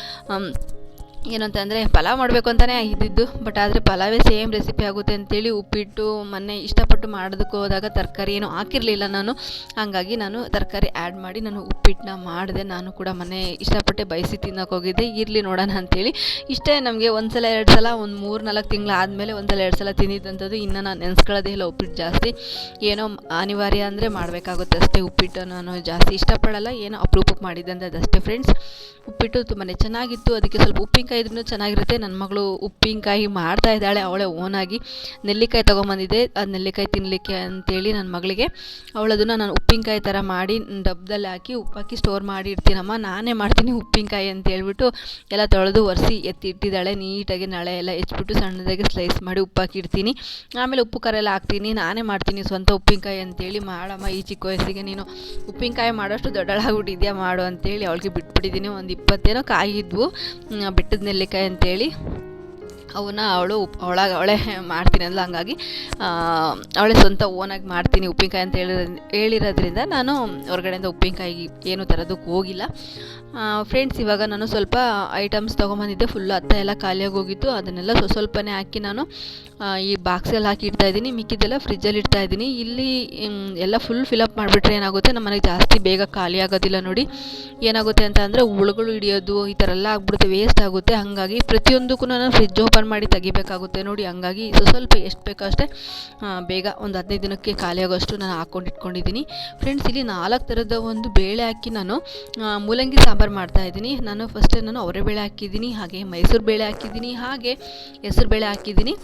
ಏನು ಅಂತಂದರೆ ಪಲಾವ್ ಮಾಡಬೇಕು ಅಂತಲೇ ಇದ್ದಿದ್ದು ಬಟ್ ಆದರೆ ಪಲಾವೇ ಸೇಮ್ ರೆಸಿಪಿ ಆಗುತ್ತೆ ಅಂತೇಳಿ ಉಪ್ಪಿಟ್ಟು, ಮೊನ್ನೆ ಇಷ್ಟಪಟ್ಟು ಮಾಡೋದಕ್ಕೆ ಹೋದಾಗ ತರಕಾರಿ ಏನೂ ಹಾಕಿರಲಿಲ್ಲ ನಾನು. ಹಾಗಾಗಿ ನಾನು ತರಕಾರಿ ಆ್ಯಡ್ ಮಾಡಿ ನಾನು ಉಪ್ಪಿಟ್ಟನ್ನ ಮಾಡಿದೆ. ನಾನು ಕೂಡ ಮೊನ್ನೆ ಇಷ್ಟಪಟ್ಟೆ ಬಯಸಿ ತಿನ್ನೋಕೆ ಹೋಗಿದ್ದೆ. ಇರಲಿ ನೋಡೋಣ ಅಂತೇಳಿ. ಇಷ್ಟೇ ನಮಗೆ ಒಂದು ಸಲ ಎರಡು ಸಲ ಒಂದು ಮೂರು ನಾಲ್ಕು ತಿಂಗಳು ಆದಮೇಲೆ ಒಂದು ಸಲ ಎರಡು ಸಲ ತಿಂದಿದ್ದಂಥದ್ದು ಇನ್ನು ನಾನು ನೆನೆಸ್ಕೊಳ್ಳೋದೇ ಇಲ್ಲ ಉಪ್ಪಿಟ್ಟು ಜಾಸ್ತಿ. ಏನೋ ಅನಿವಾರ್ಯ ಅಂದರೆ ಮಾಡಬೇಕಾಗುತ್ತೆ ಅಷ್ಟೇ ಉಪ್ಪಿಟ್ಟು. ನಾನು ಜಾಸ್ತಿ ಇಷ್ಟಪಡಲ್ಲ, ಏನೋ ಅಪ್ರೂಪಕ್ಕೆ ಮಾಡಿದ್ದಂಥದ್ದು ಅಷ್ಟೇ ಫ್ರೆಂಡ್ಸ್ ಉಪ್ಪಿಟ್ಟು ತುಂಬಾ ಚೆನ್ನಾಗಿತ್ತು. ಅದಕ್ಕೆ ಸ್ವಲ್ಪ ಉಪ್ಪಿನಕಾಯಿ ಉಪ್ಪಿನಕಾಯಿ ಇದ್ರೂ ಚೆನ್ನಾಗಿರುತ್ತೆ. ನನ್ನ ಮಗಳು ಉಪ್ಪಿನಕಾಯಿ ಮಾಡ್ತಾ ಇದ್ದಾಳೆ. ಅವಳೇ ಓನಾಗಿ ನೆಲ್ಲಿಕಾಯಿ ತೊಗೊಂಬಂದಿದ್ದೆ ಅದು ನೆಲ್ಲಿಕಾಯಿ ತಿನ್ನಲಿಕ್ಕೆ ಅಂತೇಳಿ ನನ್ನ ಮಗಳಿಗೆ. ಅವಳದನ್ನು ನಾನು ಉಪ್ಪಿನಕಾಯಿ ಥರ ಮಾಡಿ ಡಬ್ಬದಲ್ಲಿ ಹಾಕಿ ಉಪ್ಪಾಕಿ ಸ್ಟೋರ್ ಮಾಡಿ ಇಡ್ತೀನಮ್ಮ ನಾನೇ ಮಾಡ್ತೀನಿ ಉಪ್ಪಿನಕಾಯಿ ಅಂತ ಹೇಳ್ಬಿಟ್ಟು ಎಲ್ಲ ತೊಳೆದು ಒರೆಸಿ ಎತ್ತಿ ಇಟ್ಟಿದ್ದಾಳೆ ನೀಟಾಗಿ ನಳೆ ಎಲ್ಲ ಹೆಚ್ಚಿಬಿಟ್ಟು ಸಣ್ಣದಾಗಿ ಸ್ಲೈಸ್ ಮಾಡಿ ಉಪ್ಪಾಕಿ ಇಡ್ತೀನಿ. ಆಮೇಲೆ ಉಪ್ಪು ಖಾರ ಎಲ್ಲ ಹಾಕ್ತೀನಿ. ನಾನೇ ಮಾಡ್ತೀನಿ ಸ್ವಂತ ಉಪ್ಪಿನಕಾಯಿ ಅಂತೇಳಿ ಮಾಡಮ್ಮ. ಈ ಚಿಕ್ಕ ವಯಸ್ಸಿಗೆ ನೀನು ಉಪ್ಪಿನಕಾಯಿ ಮಾಡೋಷ್ಟು ದೊಡ್ಡಳಾಗ್ಬಿಟ್ಟಿದ್ಯಾ ಮಾಡು ಅಂತೇಳಿ ಅವಳಿಗೆ ಬಿಟ್ಬಿಟ್ಟಿದ್ದೀನಿ. ಒಂದು ಇಪ್ಪತ್ತೇನೋ ಕಾಯಿ ಇದ್ವು ಬೆಟ್ಟದ ನೆಲ್ಲಿಕಾಯಿ ಅಂತೇಳಿ. ಅವನ್ನ ಅವಳು ಉಪ್, ಅವಳಾಗ ಅವಳೇ ಮಾಡ್ತೀನಿ ಅಲ್ಲ ಹಂಗಾಗಿ ಅವಳೇ ಸ್ವಂತ ಓನಾಗಿ ಮಾಡ್ತೀನಿ ಉಪ್ಪಿನಕಾಯಿ ಅಂತ ಹೇಳಿರೋ, ಹೇಳಿರೋದ್ರಿಂದ ನಾನು ಹೊರಗಡೆಯಿಂದ ಉಪ್ಪಿನಕಾಯಿ ಏನು ತರೋದಕ್ಕೆ ಹೋಗಿಲ್ಲ. ಫ್ರೆಂಡ್ಸ್ ಇವಾಗ ನಾನು ಸ್ವಲ್ಪ ಐಟಮ್ಸ್ ತೊಗೊಂಬಂದಿದ್ದೆ. ಫುಲ್ ಹತ್ತ ಎಲ್ಲ ಖಾಲಿಯಾಗಿ ಹೋಗಿತ್ತು. ಅದನ್ನೆಲ್ಲ ಸ್ವ ಸ್ವಲ್ಪನೇ ಹಾಕಿ ನಾನು ಈ ಬಾಕ್ಸಲ್ಲಿ ಹಾಕಿ ಇಡ್ತಾ ಇದ್ದೀನಿ. ಮಿಕ್ಕಿದ್ದೆಲ್ಲ ಫ್ರಿಜ್ಜಲ್ಲಿ ಇಡ್ತಾ ಇದ್ದೀನಿ. ಇಲ್ಲಿ ಎಲ್ಲ ಫುಲ್ ಫಿಲಪ್ ಮಾಡಿಬಿಟ್ರೆ ಏನಾಗುತ್ತೆ? ನಮ್ಮ ಮನೆಗೆ ಜಾಸ್ತಿ ಬೇಗ ಖಾಲಿ ಆಗೋದಿಲ್ಲ ನೋಡಿ. ಏನಾಗುತ್ತೆ ಅಂತ ಅಂದರೆ ಹುಳುಗಳು ಹಿಡಿಯೋದು, ಈ ಥರ ಎಲ್ಲ ಆಗ್ಬಿಡುತ್ತೆ. ವೇಸ್ಟ್ ಆಗುತ್ತೆ. ಹಾಗಾಗಿ ಪ್ರತಿಯೊಂದಕ್ಕೂ ನಾನು ಫ್ರಿಜ್ ಓಪನ್ ಮಾಡಿ ತೆಗಿಬೇಕಾಗುತ್ತೆ ನೋಡಿ. ಹಂಗಾಗಿ ಸ್ವ- ಸ್ವಲ್ಪ ಎಷ್ಟು ಬೇಕೋ ಅಷ್ಟೇ ಬೇಗ ಒಂದು ಹದಿನೈದು ದಿನಕ್ಕೆ ಖಾಲಿ ಆಗೋಷ್ಟು ನಾನು ಹಾಕ್ಕೊಂಡು ಇಟ್ಕೊಂಡಿದ್ದೀನಿ ಫ್ರೆಂಡ್ಸ್ ಇಲ್ಲಿ ನಾಲ್ಕು ಥರದ ಒಂದು ಬೇಳೆ ಹಾಕಿ ನಾನು ಮೂಲಂಗಿ ಸಾಂಬಾರು ಮಾಡ್ತಾ ಇದ್ದೀನಿ. ನಾನು ಫಸ್ಟೇ ನಾನು ಅವರೆ ಬೇಳೆ ಹಾಕಿದ್ದೀನಿ, ಹಾಗೆ ಮೈಸೂರು ಬೇಳೆ ಹಾಕಿದ್ದೀನಿ, ಹಾಗೆ ಹೆಸರು ಬೇಳೆ ಹಾಕಿದ್ದೀನಿ.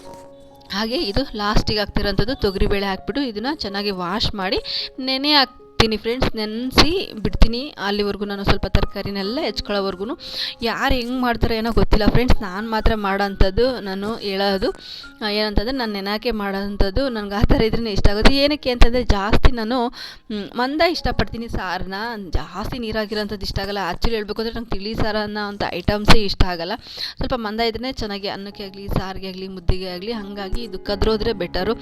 ಹಾಗೆ ಇದು ಲಾಸ್ಟಿಗೆ ಹಾಕ್ತಿರೋಂಥದ್ದು ತೊಗರಿಬೇಳೆ ಹಾಕ್ಬಿಟ್ಟು ಇದನ್ನು ಚೆನ್ನಾಗಿ ವಾಶ್ ಮಾಡಿ ನೆನೆ ಹಾಕ್ತೀನಿ ಫ್ರೆಂಡ್ಸ್ ನೆನೆಸಿ ಬಿಡ್ತೀನಿ. ಅಲ್ಲಿವರೆಗೂ ನಾನು ಸ್ವಲ್ಪ ತರಕಾರಿನೆಲ್ಲ ಹೆಚ್ಕೊಳ್ಳೋವರೆಗೂ ಯಾರು ಹೆಂಗೆ ಮಾಡ್ತಾರೆ ಏನೋ ಗೊತ್ತಿಲ್ಲ ಫ್ರೆಂಡ್ಸ್ ನಾನು ಮಾತ್ರ ಮಾಡೋಂಥದ್ದು ನಾನು ಹೇಳೋದು. ಏನಂತಂದರೆ ನಾನು ನೆನಕೆ ಮಾಡೋಂಥದ್ದು ನನಗೆ ಆ ಥರ ಇದ್ರೇ ಇಷ್ಟ ಆಗುತ್ತೆ. ಏನಕ್ಕೆ ಅಂತಂದರೆ ಜಾಸ್ತಿ ನಾನು ಮಂದ ಇಷ್ಟಪಡ್ತೀನಿ ಸಾರನ್ನ ಜಾಸ್ತಿ ನೀರಾಗಿರೋಂಥದ್ದು ಇಷ್ಟ ಆಗಲ್ಲ. ಆ್ಯಕ್ಚುಲಿ ಹೇಳ್ಬೇಕು ಅಂದರೆ ನಂಗೆ ತಿಳಿ ಸಾರು ಅನ್ನೋ ಅಂಥ ಐಟಮ್ಸೇ ಇಷ್ಟ ಆಗಲ್ಲ. ಸ್ವಲ್ಪ ಮಂದ ಇದ್ರೇ ಚೆನ್ನಾಗಿ ಅನ್ನಕ್ಕೆ ಆಗಲಿ, ಸಾರಿಗೆ ಆಗಲಿ, ಮುದ್ದೆಗೆ ಆಗಲಿ, ಹಾಗಾಗಿ ಇದು ಕದ್ರೋದ್ರೆ ಬೆಟರು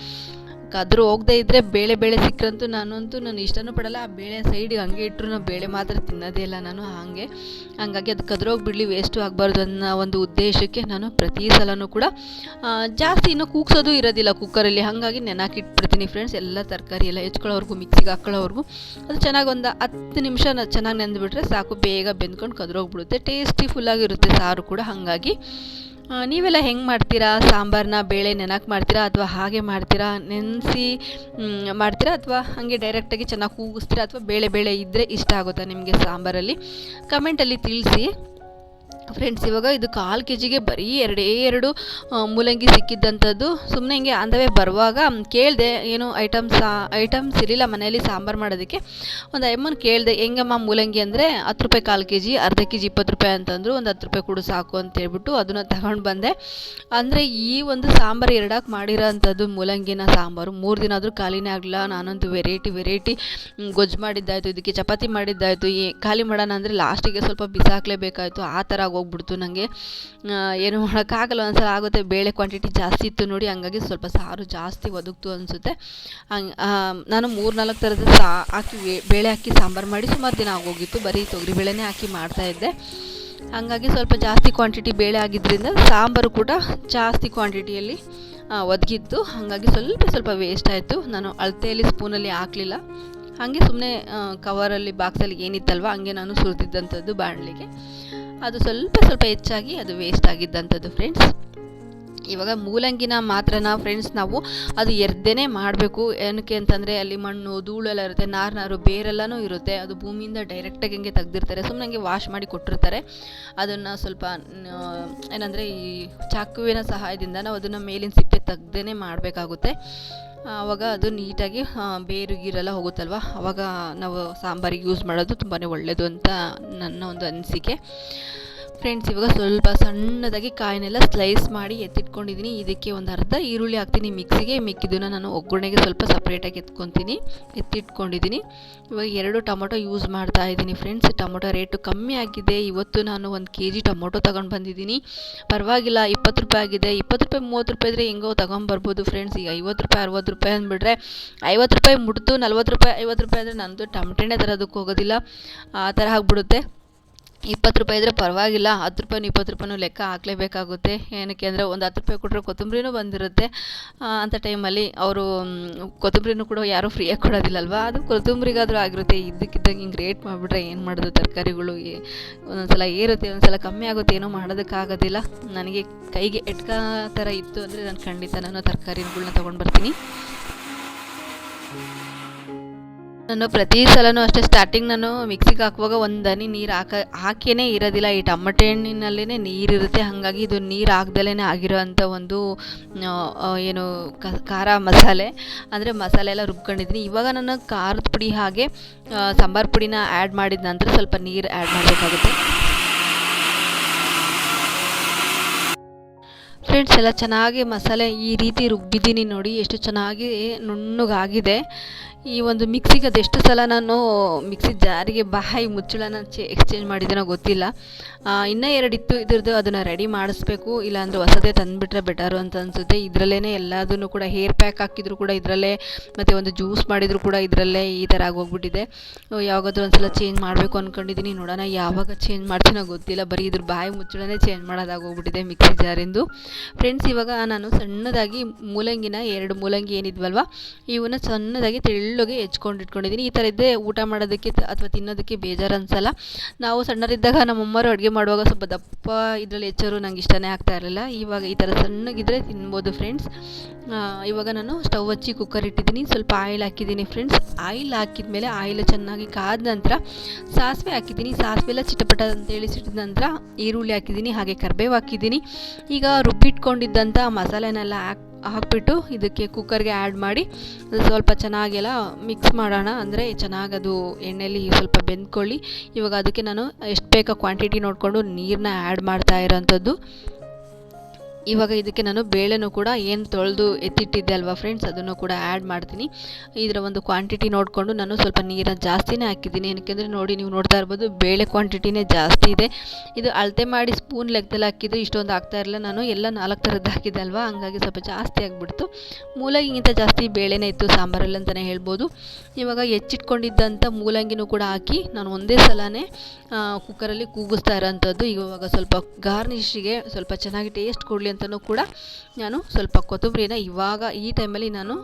ಕದ್ರು ಹೋಗದೆ ಇದ್ದರೆ ಬೇಳೆ ಬೇಳೆ ಸಿಕ್ಕರಂತೂ ನಾನಂತೂ ನಾನು ಇಷ್ಟನೂ ಪಡಲ್ಲ. ಆ ಬೇಳೆ ಸೈಡಿಗೆ ಹಂಗೆ ಇಟ್ಟರು ನಾವು ಬೇಳೆ ಮಾತ್ರ ತಿನ್ನೋದೇ ಇಲ್ಲ ನಾನು ಹಾಗೆ. ಹಂಗಾಗಿ ಅದು ಕದ್ರೋಗಿ ಬಿಡಲಿ ವೇಸ್ಟು ಆಗಬಾರ್ದು ಅನ್ನೋ ಒಂದು ಉದ್ದೇಶಕ್ಕೆ ನಾನು ಪ್ರತಿ ಸಲನೂ ಕೂಡ ಜಾಸ್ತಿ ಇನ್ನೂ ಕೂಗ್ಸೋದು ಇರೋದಿಲ್ಲ ಕುಕ್ಕರಲ್ಲಿ ಹಾಗಾಗಿ ನೆನಾಕಿಟ್ಬಿಡ್ತೀನಿ ಫ್ರೆಂಡ್ಸ್ ಎಲ್ಲ ತರಕಾರಿ ಎಲ್ಲ ಹೆಚ್ಕೊಳ್ಳೋವರೆಗೂ ಮಿಕ್ಸಿಗೆ ಹಾಕೊಳ್ಳೋವರೆಗೂ ಅದು ಚೆನ್ನಾಗಿ ಒಂದು ಹತ್ತು ನಿಮಿಷ ಚೆನ್ನಾಗಿ ನೆಂದುಬಿಟ್ರೆ ಸಾಕು. ಬೇಗ ಬೆಂದ್ಕೊಂಡು ಕದ್ರೋಗ್ಬಿಡುತ್ತೆ ಟೇಸ್ಟಿ ಫುಲ್ಲಾಗಿರುತ್ತೆ ಸಾರು ಕೂಡ. ಹಾಗಾಗಿ ನೀವೆಲ್ಲ ಹೆಂಗೆ ಮಾಡ್ತೀರಾ? ಸಾಂಬಾರನ್ನ ಬೇಳೆ ನೆನಕ್ಕೆ ಮಾಡ್ತೀರಾ ಅಥವಾ ಹಾಗೆ ಮಾಡ್ತೀರಾ? ನೆನೆಸಿ ಮಾಡ್ತೀರಾ ಅಥವಾ ಹಾಗೆ ಡೈರೆಕ್ಟಾಗಿ ಚೆನ್ನಾಗಿ ಕೂಗಿಸ್ತೀರಾ ಅಥವಾ ಬೇಳೆ ಬೇಳೆ ಇದ್ದರೆ ಇಷ್ಟ ಆಗುತ್ತಾ ನಿಮಗೆ ಸಾಂಬಾರಲ್ಲಿ? ಕಮೆಂಟಲ್ಲಿ ತಿಳಿಸಿ. ಫ್ರೆಂಡ್ಸ್ ಇವಾಗ ಇದು ಕಾಲು ಕೆ ಜಿಗೆ ಬರೀ ಎರಡೇ ಎರಡು ಮೂಲಂಗಿ ಸಿಕ್ಕಿದ್ದಂಥದ್ದು. ಸುಮ್ಮನೆ ಹಿಂಗೆ ಅಂದವೇ ಬರುವಾಗ ಕೇಳಿದೆ ಏನು ಐಟಮ್ಸ್ ಐಟಮ್ಸ್ ಇರಲಿಲ್ಲ ಮನೆಯಲ್ಲಿ ಸಾಂಬಾರು ಮಾಡೋದಕ್ಕೆ. ಒಂದು ಅಮ್ಮನ ಕೇಳಿದೆ, ಹೆಂಗಮ್ಮ ಮೂಲಂಗಿ ಅಂದರೆ ಹತ್ತು ರೂಪಾಯಿ ಕಾಲು ಕೆ ಜಿ ಅರ್ಧ ಕೆ ಜಿ ಇಪ್ಪತ್ತು ರೂಪಾಯಿ ಅಂತಂದರು, ಒಂದು ಹತ್ತು ರೂಪಾಯಿ ಕೊಡು ಸಾಕು ಅಂತ ಹೇಳ್ಬಿಟ್ಟು ಅದನ್ನು ತಗೊಂಡು ಬಂದೆ. ಅಂದರೆ ಈ ಒಂದು ಸಾಂಬಾರು ಎರಡಾಕೆ ಮಾಡಿರೋ ಅಂಥದ್ದು ಮೂಲಂಗಿನ ಸಾಂಬಾರು. ಮೂರು ದಿನ ಆದರೂ ಖಾಲಿನೇ ಆಗಲಿಲ್ಲ. ನಾನಂತೂ ವೆರೈಟಿ ವೆರೈಟಿ ಗೊಜ್ಜು ಮಾಡಿದ್ದಾಯಿತು, ಇದಕ್ಕೆ ಚಪಾತಿ ಮಾಡಿದ್ದಾಯಿತು ಖಾಲಿ ಮಾಡೋಣ ಅಂದರೆ ಲಾಸ್ಟಿಗೆ ಸ್ವಲ್ಪ ಬಿಸಾಕಲೇಬೇಕಾಯಿತು. ಆ ಥರ ಹೋಗ್ಬಿಡ್ತು. ನನಗೆ ಏನು ಮಾಡೋಕ್ಕಾಗಲ್ಲ. ಒಂದ್ಸಲ ಆಗುತ್ತೆ, ಬೇಳೆ ಕ್ವಾಂಟಿಟಿ ಜಾಸ್ತಿ ಇತ್ತು ನೋಡಿ, ಹಂಗಾಗಿ ಸ್ವಲ್ಪ ಸಾರು ಜಾಸ್ತಿ ಒದಗ್ತು ಅನಿಸುತ್ತೆ. ಹಂಗೆ ನಾನು ಮೂರು ನಾಲ್ಕು ಥರದ ಸಾ, ಹಾಕಿ ಬೇಳೆ ಹಾಕಿ ಸಾಂಬಾರು ಮಾಡಿ ಸುಮಾರು ದಿನ ಆಗೋಗಿತ್ತು. ಬರೀ ತೊಗರಿ ಬೇಳೆನೇ ಹಾಕಿ ಮಾಡ್ತಾಯಿದ್ದೆ ಹಾಗಾಗಿ ಸ್ವಲ್ಪ ಜಾಸ್ತಿ ಕ್ವಾಂಟಿಟಿ ಬೇಳೆ ಆಗಿದ್ದರಿಂದ ಸಾಂಬಾರು ಕೂಡ ಜಾಸ್ತಿ ಕ್ವಾಂಟಿಟಿಯಲ್ಲಿ ಒದಗಿತ್ತು. ಹಾಗಾಗಿ ಸ್ವಲ್ಪ ಸ್ವಲ್ಪ ವೇಸ್ಟ್ ಆಯಿತು. ನಾನು ಅಳತೆಯಲ್ಲಿ, ಸ್ಪೂನಲ್ಲಿ ಹಾಕಲಿಲ್ಲ. ಹಾಗೆ ಸುಮ್ಮನೆ ಕವರಲ್ಲಿ ಬಾಕ್ಸಲ್ಲಿ ಏನಿತ್ತಲ್ವ, ಹಂಗೆ ನಾನು ಸುರಿದಿದ್ದಂಥದ್ದು ಬಾಣಲಿಗೆ. ಅದು ಸ್ವಲ್ಪ ಸ್ವಲ್ಪ ಹೆಚ್ಚಾಗಿ ಅದು ವೇಸ್ಟ್ ಆಗಿದ್ದಂಥದ್ದು ಫ್ರೆಂಡ್ಸ್ ಇವಾಗ ಮೂಲಂಗಿನ ಮಾತ್ರನ ಫ್ರೆಂಡ್ಸ್ ನಾವು ಅದು ಎರ್ದೇನೆ ಮಾಡಬೇಕು. ಏನಕ್ಕೆ ಅಂತಂದರೆ, ಅಲ್ಲಿ ಮಣ್ಣು, ಧೂಳೆಲ್ಲ ಇರುತ್ತೆ, ನಾರು ನಾರು, ಬೇರೆಲ್ಲನೂ ಇರುತ್ತೆ. ಅದು ಭೂಮಿಯಿಂದ ಡೈರೆಕ್ಟಾಗಿ ಹಂಗೆ ತೆಗ್ದಿರ್ತಾರೆ. ಸುಮ್ಮನೆ ಹಂಗೆ ವಾಶ್ ಮಾಡಿ ಕೊಟ್ಟಿರ್ತಾರೆ. ಅದನ್ನು ಸ್ವಲ್ಪ ಏನಂದರೆ ಈ ಚಾಕುವಿನ ಸಹಾಯದಿಂದ ನಾವು ಅದನ್ನು ಮೇಲಿನ ಸಿಪ್ಪೆ ತೆಗ್ದೇ ಮಾಡಬೇಕಾಗುತ್ತೆ. ಆವಾಗ ಅದು ನೀಟಾಗಿ ಬೇರು ಗೀರೆಲ್ಲ ಹೋಗುತ್ತಲ್ವ? ಆವಾಗ ನಾವು ಸಾಂಬಾರಿಗೆ ಯೂಸ್ ಮಾಡೋದು ತುಂಬಾ ಒಳ್ಳೆಯದು ಅಂತ ನನ್ನ ಒಂದು ಅನಿಸಿಕೆ. ಫ್ರೆಂಡ್ಸ್ ಇವಾಗ ಸ್ವಲ್ಪ ಸಣ್ಣದಾಗಿ ಕಾಯಿನೆಲ್ಲ ಸ್ಲೈಸ್ ಮಾಡಿ ಎತ್ತಿಟ್ಕೊಂಡಿದ್ದೀನಿ ಇದಕ್ಕೆ ಒಂದು ಅರ್ಧ ಈರುಳ್ಳಿ ಹಾಕ್ತೀನಿ. ಮಿಕ್ಸಿಗೆ ಮಿಕ್ಕಿದ್ದನ್ನು ನಾನು ಒಗ್ಗರಣೆಗೆ ಸ್ವಲ್ಪ ಸಪ್ರೇಟಾಗಿ ಎತ್ಕೊತೀನಿ. ಎತ್ತಿಟ್ಕೊಂಡಿದ್ದೀನಿ ಇವಾಗ ಎರಡು ಟೊಮೊಟೊ ಯೂಸ್ ಮಾಡ್ತಾ ಇದ್ದೀನಿ ಫ್ರೆಂಡ್ಸ್ ಟೊಮೊಟೊ ರೇಟು ಕಮ್ಮಿ ಆಗಿದೆ. ಇವತ್ತು ನಾನು ಒಂದು ಕೆ ಜಿ ಟೊಮೊಟೊ ತೊಗೊಂಡು ಬಂದಿದ್ದೀನಿ ಪರವಾಗಿಲ್ಲ, ಇಪ್ಪತ್ತು ರೂಪಾಯಿ ಆಗಿದೆ. ಇಪ್ಪತ್ತು ರೂಪಾಯಿ, ಮೂವತ್ತು ರೂಪಾಯಿ ಇದ್ದರೆ ಹೆಂಗೋ ತೊಗೊಂಬರ್ಬೋದು ಫ್ರೆಂಡ್ಸ್ ಈಗ ಐವತ್ತು ರೂಪಾಯಿ, ಅರವತ್ತು ರೂಪಾಯಿ ಅಂದ್ಬಿಟ್ರೆ ಐವತ್ತು ರೂಪಾಯಿ ಮುಡ್ತು ನಲ್ವತ್ತು ರೂಪಾಯಿ, ಐವತ್ತು ರೂಪಾಯಿ ಅಂದರೆ ನಂದು ಟಮಟೆನೇ ತರೋದಕ್ಕೆ ಹೋಗೋದಿಲ್ಲ. ಆ ಥರ ಆಗ್ಬಿಡುತ್ತೆ. ಇಪ್ಪತ್ತು ರೂಪಾಯಿ ಇದ್ದರೆ ಪರವಾಗಿಲ್ಲ. ಹತ್ತು ರೂಪಾಯಿ ಇಪ್ಪತ್ತು ರೂಪಾಯಿನೂ ಲೆಕ್ಕ ಹಾಕಲೇಬೇಕಾಗುತ್ತೆ. ಏನಕ್ಕೆ ಅಂದರೆ ಒಂದು ಹತ್ತು ರೂಪಾಯಿ ಕೊಟ್ಟರೆ ಕೊತ್ತಂಬರಿನೂ ಬಂದಿರುತ್ತೆ. ಅಂಥ ಟೈಮಲ್ಲಿ ಅವರು ಕೊತ್ತಂಬರಿನೂ ಕೂಡ ಯಾರೂ ಫ್ರೀಯಾಗಿ ಕೊಡೋದಿಲ್ಲಲ್ವ? ಅದು ಕೊತ್ತಂಬರಿಗಾದರೂ ಆಗಿರುತ್ತೆ. ಇದ್ದಕ್ಕಿದ್ದಂಗೆ ಹಿಂಗೆ ರೇಟ್ ಮಾಡಿಬಿಟ್ರೆ ಏನು ಮಾಡೋದು? ತರಕಾರಿಗಳು ಒಂದೊಂದು ಸಲ ಏರುತ್ತೆ, ಒಂದೊಂದ್ಸಲ ಕಮ್ಮಿ ಆಗುತ್ತೆ, ಏನೋ ಮಾಡೋದಕ್ಕಾಗೋದಿಲ್ಲ. ನನಗೆ ಕೈಗೆ ಎಟ್ಕ ಥರ ಇತ್ತು ಅಂದರೆ ನಾನು ಖಂಡಿತ ನಾನು ತರಕಾರಿಗಳನ್ನ ತೊಗೊಂಡು ಬರ್ತೀನಿ. ನಾನು ಪ್ರತಿ ಸಲನೂ ಅಷ್ಟೇ ಸ್ಟಾರ್ಟಿಂಗ್ ನಾನು ಮಿಕ್ಸಿಗೆ ಹಾಕುವಾಗ ಒಂದು ನೀರು ಹಾಕ ಹಾಕಿಯೇ ಇರೋದಿಲ್ಲ. ಈ ಟಮಟೆ ಹಣ್ಣಿನಲ್ಲೇ ನೀರಿರುತ್ತೆ ಹಾಗಾಗಿ ಇದು ನೀರು ಹಾಕ್ದಲೇ ಆಗಿರೋ ಅಂಥ ಒಂದು ಏನು ಖಾರ ಮಸಾಲೆ. ಅಂದರೆ ಮಸಾಲೆ ಎಲ್ಲ ರುಬ್ಕೊಂಡಿದ್ದೀನಿ. ಇವಾಗ ನಾನು ಖಾರದ ಪುಡಿ ಹಾಗೆ ಸಾಂಬಾರ್ ಪುಡಿನ ಆ್ಯಡ್ ಮಾಡಿದ ನಂತರ ಸ್ವಲ್ಪ ನೀರು ಆ್ಯಡ್ ಮಾಡಬೇಕಾಗುತ್ತೆ. ಫ್ರೆಂಡ್ಸ್ ಎಲ್ಲ ಚೆನ್ನಾಗಿ ಮಸಾಲೆ ಈ ರೀತಿ ರುಬ್ಬಿದ್ದೀನಿ ನೋಡಿ. ಎಷ್ಟು ಚೆನ್ನಾಗಿ ನುಣ್ಣಗಾಗಿದೆ. ಈ ಒಂದು ಮಿಕ್ಸಿಗೆ ಅದೆಷ್ಟು ಸಲ ನಾನು ಮಿಕ್ಸಿ ಜಾರಿಗೆ ಬಾಯಿ ಮುಚ್ಚಳನ ಚೆ ಎಕ್ಸ್ಚೇಂಜ್ ಮಾಡಿದ್ದೀನೋ ಗೊತ್ತಿಲ್ಲ. ಇನ್ನೂ ಎರಡಿತ್ತು, ಇದ್ರದ್ದು ಅದನ್ನು ರೆಡಿ ಮಾಡಿಸ್ಬೇಕು, ಇಲ್ಲಾಂದರೆ ಹೊಸದೇ ತಂದುಬಿಟ್ರೆ ಬೆಟರು ಅಂತ ಅನಿಸುತ್ತೆ. ಇದರಲ್ಲೇ ಎಲ್ಲದನ್ನು ಕೂಡ ಹೇರ್ ಪ್ಯಾಕ್ ಹಾಕಿದ್ರು ಕೂಡ ಇದರಲ್ಲೇ, ಮತ್ತು ಒಂದು ಜ್ಯೂಸ್ ಮಾಡಿದ್ರು ಕೂಡ ಇದರಲ್ಲೇ ಈ ಥರ ಆಗೋಗ್ಬಿಟ್ಟಿದೆ. ಯಾವಾಗಾದ್ರೂ ಒಂದ್ಸಲ ಚೇಂಜ್ ಮಾಡಬೇಕು ಅಂದ್ಕೊಂಡಿದ್ದೀನಿ ನೋಡೋಣ ಯಾವಾಗ ಚೇಂಜ್ ಮಾಡ್ತೀನೋ ಗೊತ್ತಿಲ್ಲ. ಬರೀ ಇದ್ರ ಬಾಯಿ ಮುಚ್ಚಳನೇ ಚೇಂಜ್ ಮಾಡೋದಾಗೋಗ್ಬಿಟ್ಟಿದೆ ಮಿಕ್ಸಿ ಜಾರಿಂದು ಫ್ರೆಂಡ್ಸ್ ಇವಾಗ ನಾನು ಸಣ್ಣದಾಗಿ ಮೂಲಂಗಿನ ಎರಡು ಮೂಲಂಗಿ ಏನಿದ್ವಲ್ವ ಇವನ್ನ ಸಣ್ಣದಾಗಿ ತೆಳ್ಳಗೆ ಹೆಚ್ಕೊಂಡು ಇಟ್ಕೊಂಡಿದ್ದೀನಿ ಈ ಥರ ಇದ್ದೇ ಊಟ ಮಾಡೋದಕ್ಕೆ ಅಥವಾ ತಿನ್ನೋದಕ್ಕೆ ಬೇಜಾರು ಅನ್ಸಲ್ಲ. ನಾವು ಸಣ್ಣರಿದ್ದಾಗ ನಮ್ಮಮ್ಮರು ಅಡುಗೆ ಮಾಡುವಾಗ ಸ್ವಲ್ಪ ದಪ್ಪ ಇದರಲ್ಲಿ ಹೆಚ್ಚರು ನಂಗೆ ಇಷ್ಟನೇ ಆಗ್ತಾ ಇರಲಿಲ್ಲ. ಇವಾಗ ಈ ಥರ ಸಣ್ಣಗಿದ್ರೆ ತಿನ್ಬೋದು ಫ್ರೆಂಡ್ಸ್ ಇವಾಗ ನಾನು ಸ್ಟವ್ ಹಚ್ಚಿ ಕುಕ್ಕರ್ ಇಟ್ಟಿದ್ದೀನಿ. ಸ್ವಲ್ಪ ಆಯಿಲ್ ಹಾಕಿದ್ದೀನಿ ಫ್ರೆಂಡ್ಸ್ ಆಯಿಲ್ ಹಾಕಿದ ಮೇಲೆ ಆಯಿಲ್ ಚೆನ್ನಾಗಿ ಕಾದ ನಂತರ ಸಾಸಿವೆ ಹಾಕಿದ್ದೀನಿ. ಸಾಸಿವೆ ಎಲ್ಲ ಚಿಟಪಟ ಅಂತೇಳಿ ಸಿಟ್ಟಿದ ನಂತರ ಈರುಳ್ಳಿ ಹಾಕಿದ್ದೀನಿ. ಹಾಗೆ ಕರಿಬೇವು ಹಾಕಿದ್ದೀನಿ. ಈಗ ರುಬ್ಬಿಟ್ಕೊಂಡಿದ್ದಂಥ ಮಸಾಲೆನೆಲ್ಲ ಹಾಕ್ ಹಾಕ್ಬಿಟ್ಟು ಇದಕ್ಕೆ ಕುಕ್ಕರ್ಗೆ ಆ್ಯಡ್ ಮಾಡಿ ಸ್ವಲ್ಪ ಚೆನ್ನಾಗೆಲ್ಲ ಮಿಕ್ಸ್ ಮಾಡೋಣ. ಅಂದರೆ ಚೆನ್ನಾಗಿ ಅದು ಎಣ್ಣೆಯಲ್ಲಿ ಸ್ವಲ್ಪ ಬೆಂದ್ಕೊಳ್ಳಿ. ಇವಾಗ ಅದಕ್ಕೆ ನಾನು ಎಷ್ಟು ಬೇಕೋ ಕ್ವಾಂಟಿಟಿ ನೋಡಿಕೊಂಡು ನೀರನ್ನ ಆ್ಯಡ್ ಮಾಡ್ತಾ ಇರೋಂಥದ್ದು. ಇವಾಗ ಇದಕ್ಕೆ ನಾನು ಬೇಳೆನೂ ಕೂಡ ಏನು ತೊಳೆದು ಎತ್ತಿಟ್ಟಿದ್ದೆ ಅಲ್ವಾ ಫ್ರೆಂಡ್ಸ್ ಅದನ್ನು ಕೂಡ ಆ್ಯಡ್ ಮಾಡ್ತೀನಿ. ಇದರ ಒಂದು ಕ್ವಾಂಟಿಟಿ ನೋಡಿಕೊಂಡು ನಾನು ಸ್ವಲ್ಪ ನೀರನ್ನು ಜಾಸ್ತಿನೇ ಹಾಕಿದ್ದೀನಿ. ಏನಕ್ಕೆಂದರೆ ನೋಡಿ ನೀವು ನೋಡ್ತಾ ಇರ್ಬೋದು ಬೇಳೆ ಕ್ವಾಂಟಿಟಿನೇ ಜಾಸ್ತಿ ಇದೆ. ಇದು ಅಳತೆ ಮಾಡಿ ಸ್ಪೂನ್ ಲೆಕ್ಕದಲ್ಲಿ ಹಾಕಿದ್ದು ಇಷ್ಟೊಂದು ಆಗ್ತಾ ಇರಲಿಲ್ಲ. ನಾನು ಎಲ್ಲ ನಾಲ್ಕು ಥರದ್ದು ಹಾಕಿದ್ದೆ ಅಲ್ವಾ? ಹಂಗಾಗಿ ಸ್ವಲ್ಪ ಜಾಸ್ತಿ ಆಗಿಬಿಡ್ತು. ಮೂಲಂಗಿಗಿಂತ ಜಾಸ್ತಿ ಬೇಳೆನೇ ಇತ್ತು ಸಾಂಬಾರಲ್ಲಿ ಅಂತಲೇ ಹೇಳ್ಬೋದು. ಇವಾಗ ಹೆಚ್ಚಿಟ್ಕೊಂಡಿದ್ದಂಥ ಮೂಲಂಗಿನೂ ಕೂಡ ಹಾಕಿ ನಾನು ಒಂದೇ ಸಲನೇ ಕುಕ್ಕರಲ್ಲಿ ಕೂಗಿಸ್ತಾ ಇರೋಂಥದ್ದು. ಇವಾಗ ಸ್ವಲ್ಪ ಗಾರ್ನಿಷಿಗೆ ಸ್ವಲ್ಪ ಚೆನ್ನಾಗಿ ಟೇಸ್ಟ್ ಕೊಡಲಿ ಅಂತಲೂ ಕೂಡ ನಾನು ಸ್ವಲ್ಪ ಕೊತ್ತಂಬರಿನ ಇವಾಗ ಈ ಟೈಮಲ್ಲಿ ನಾನು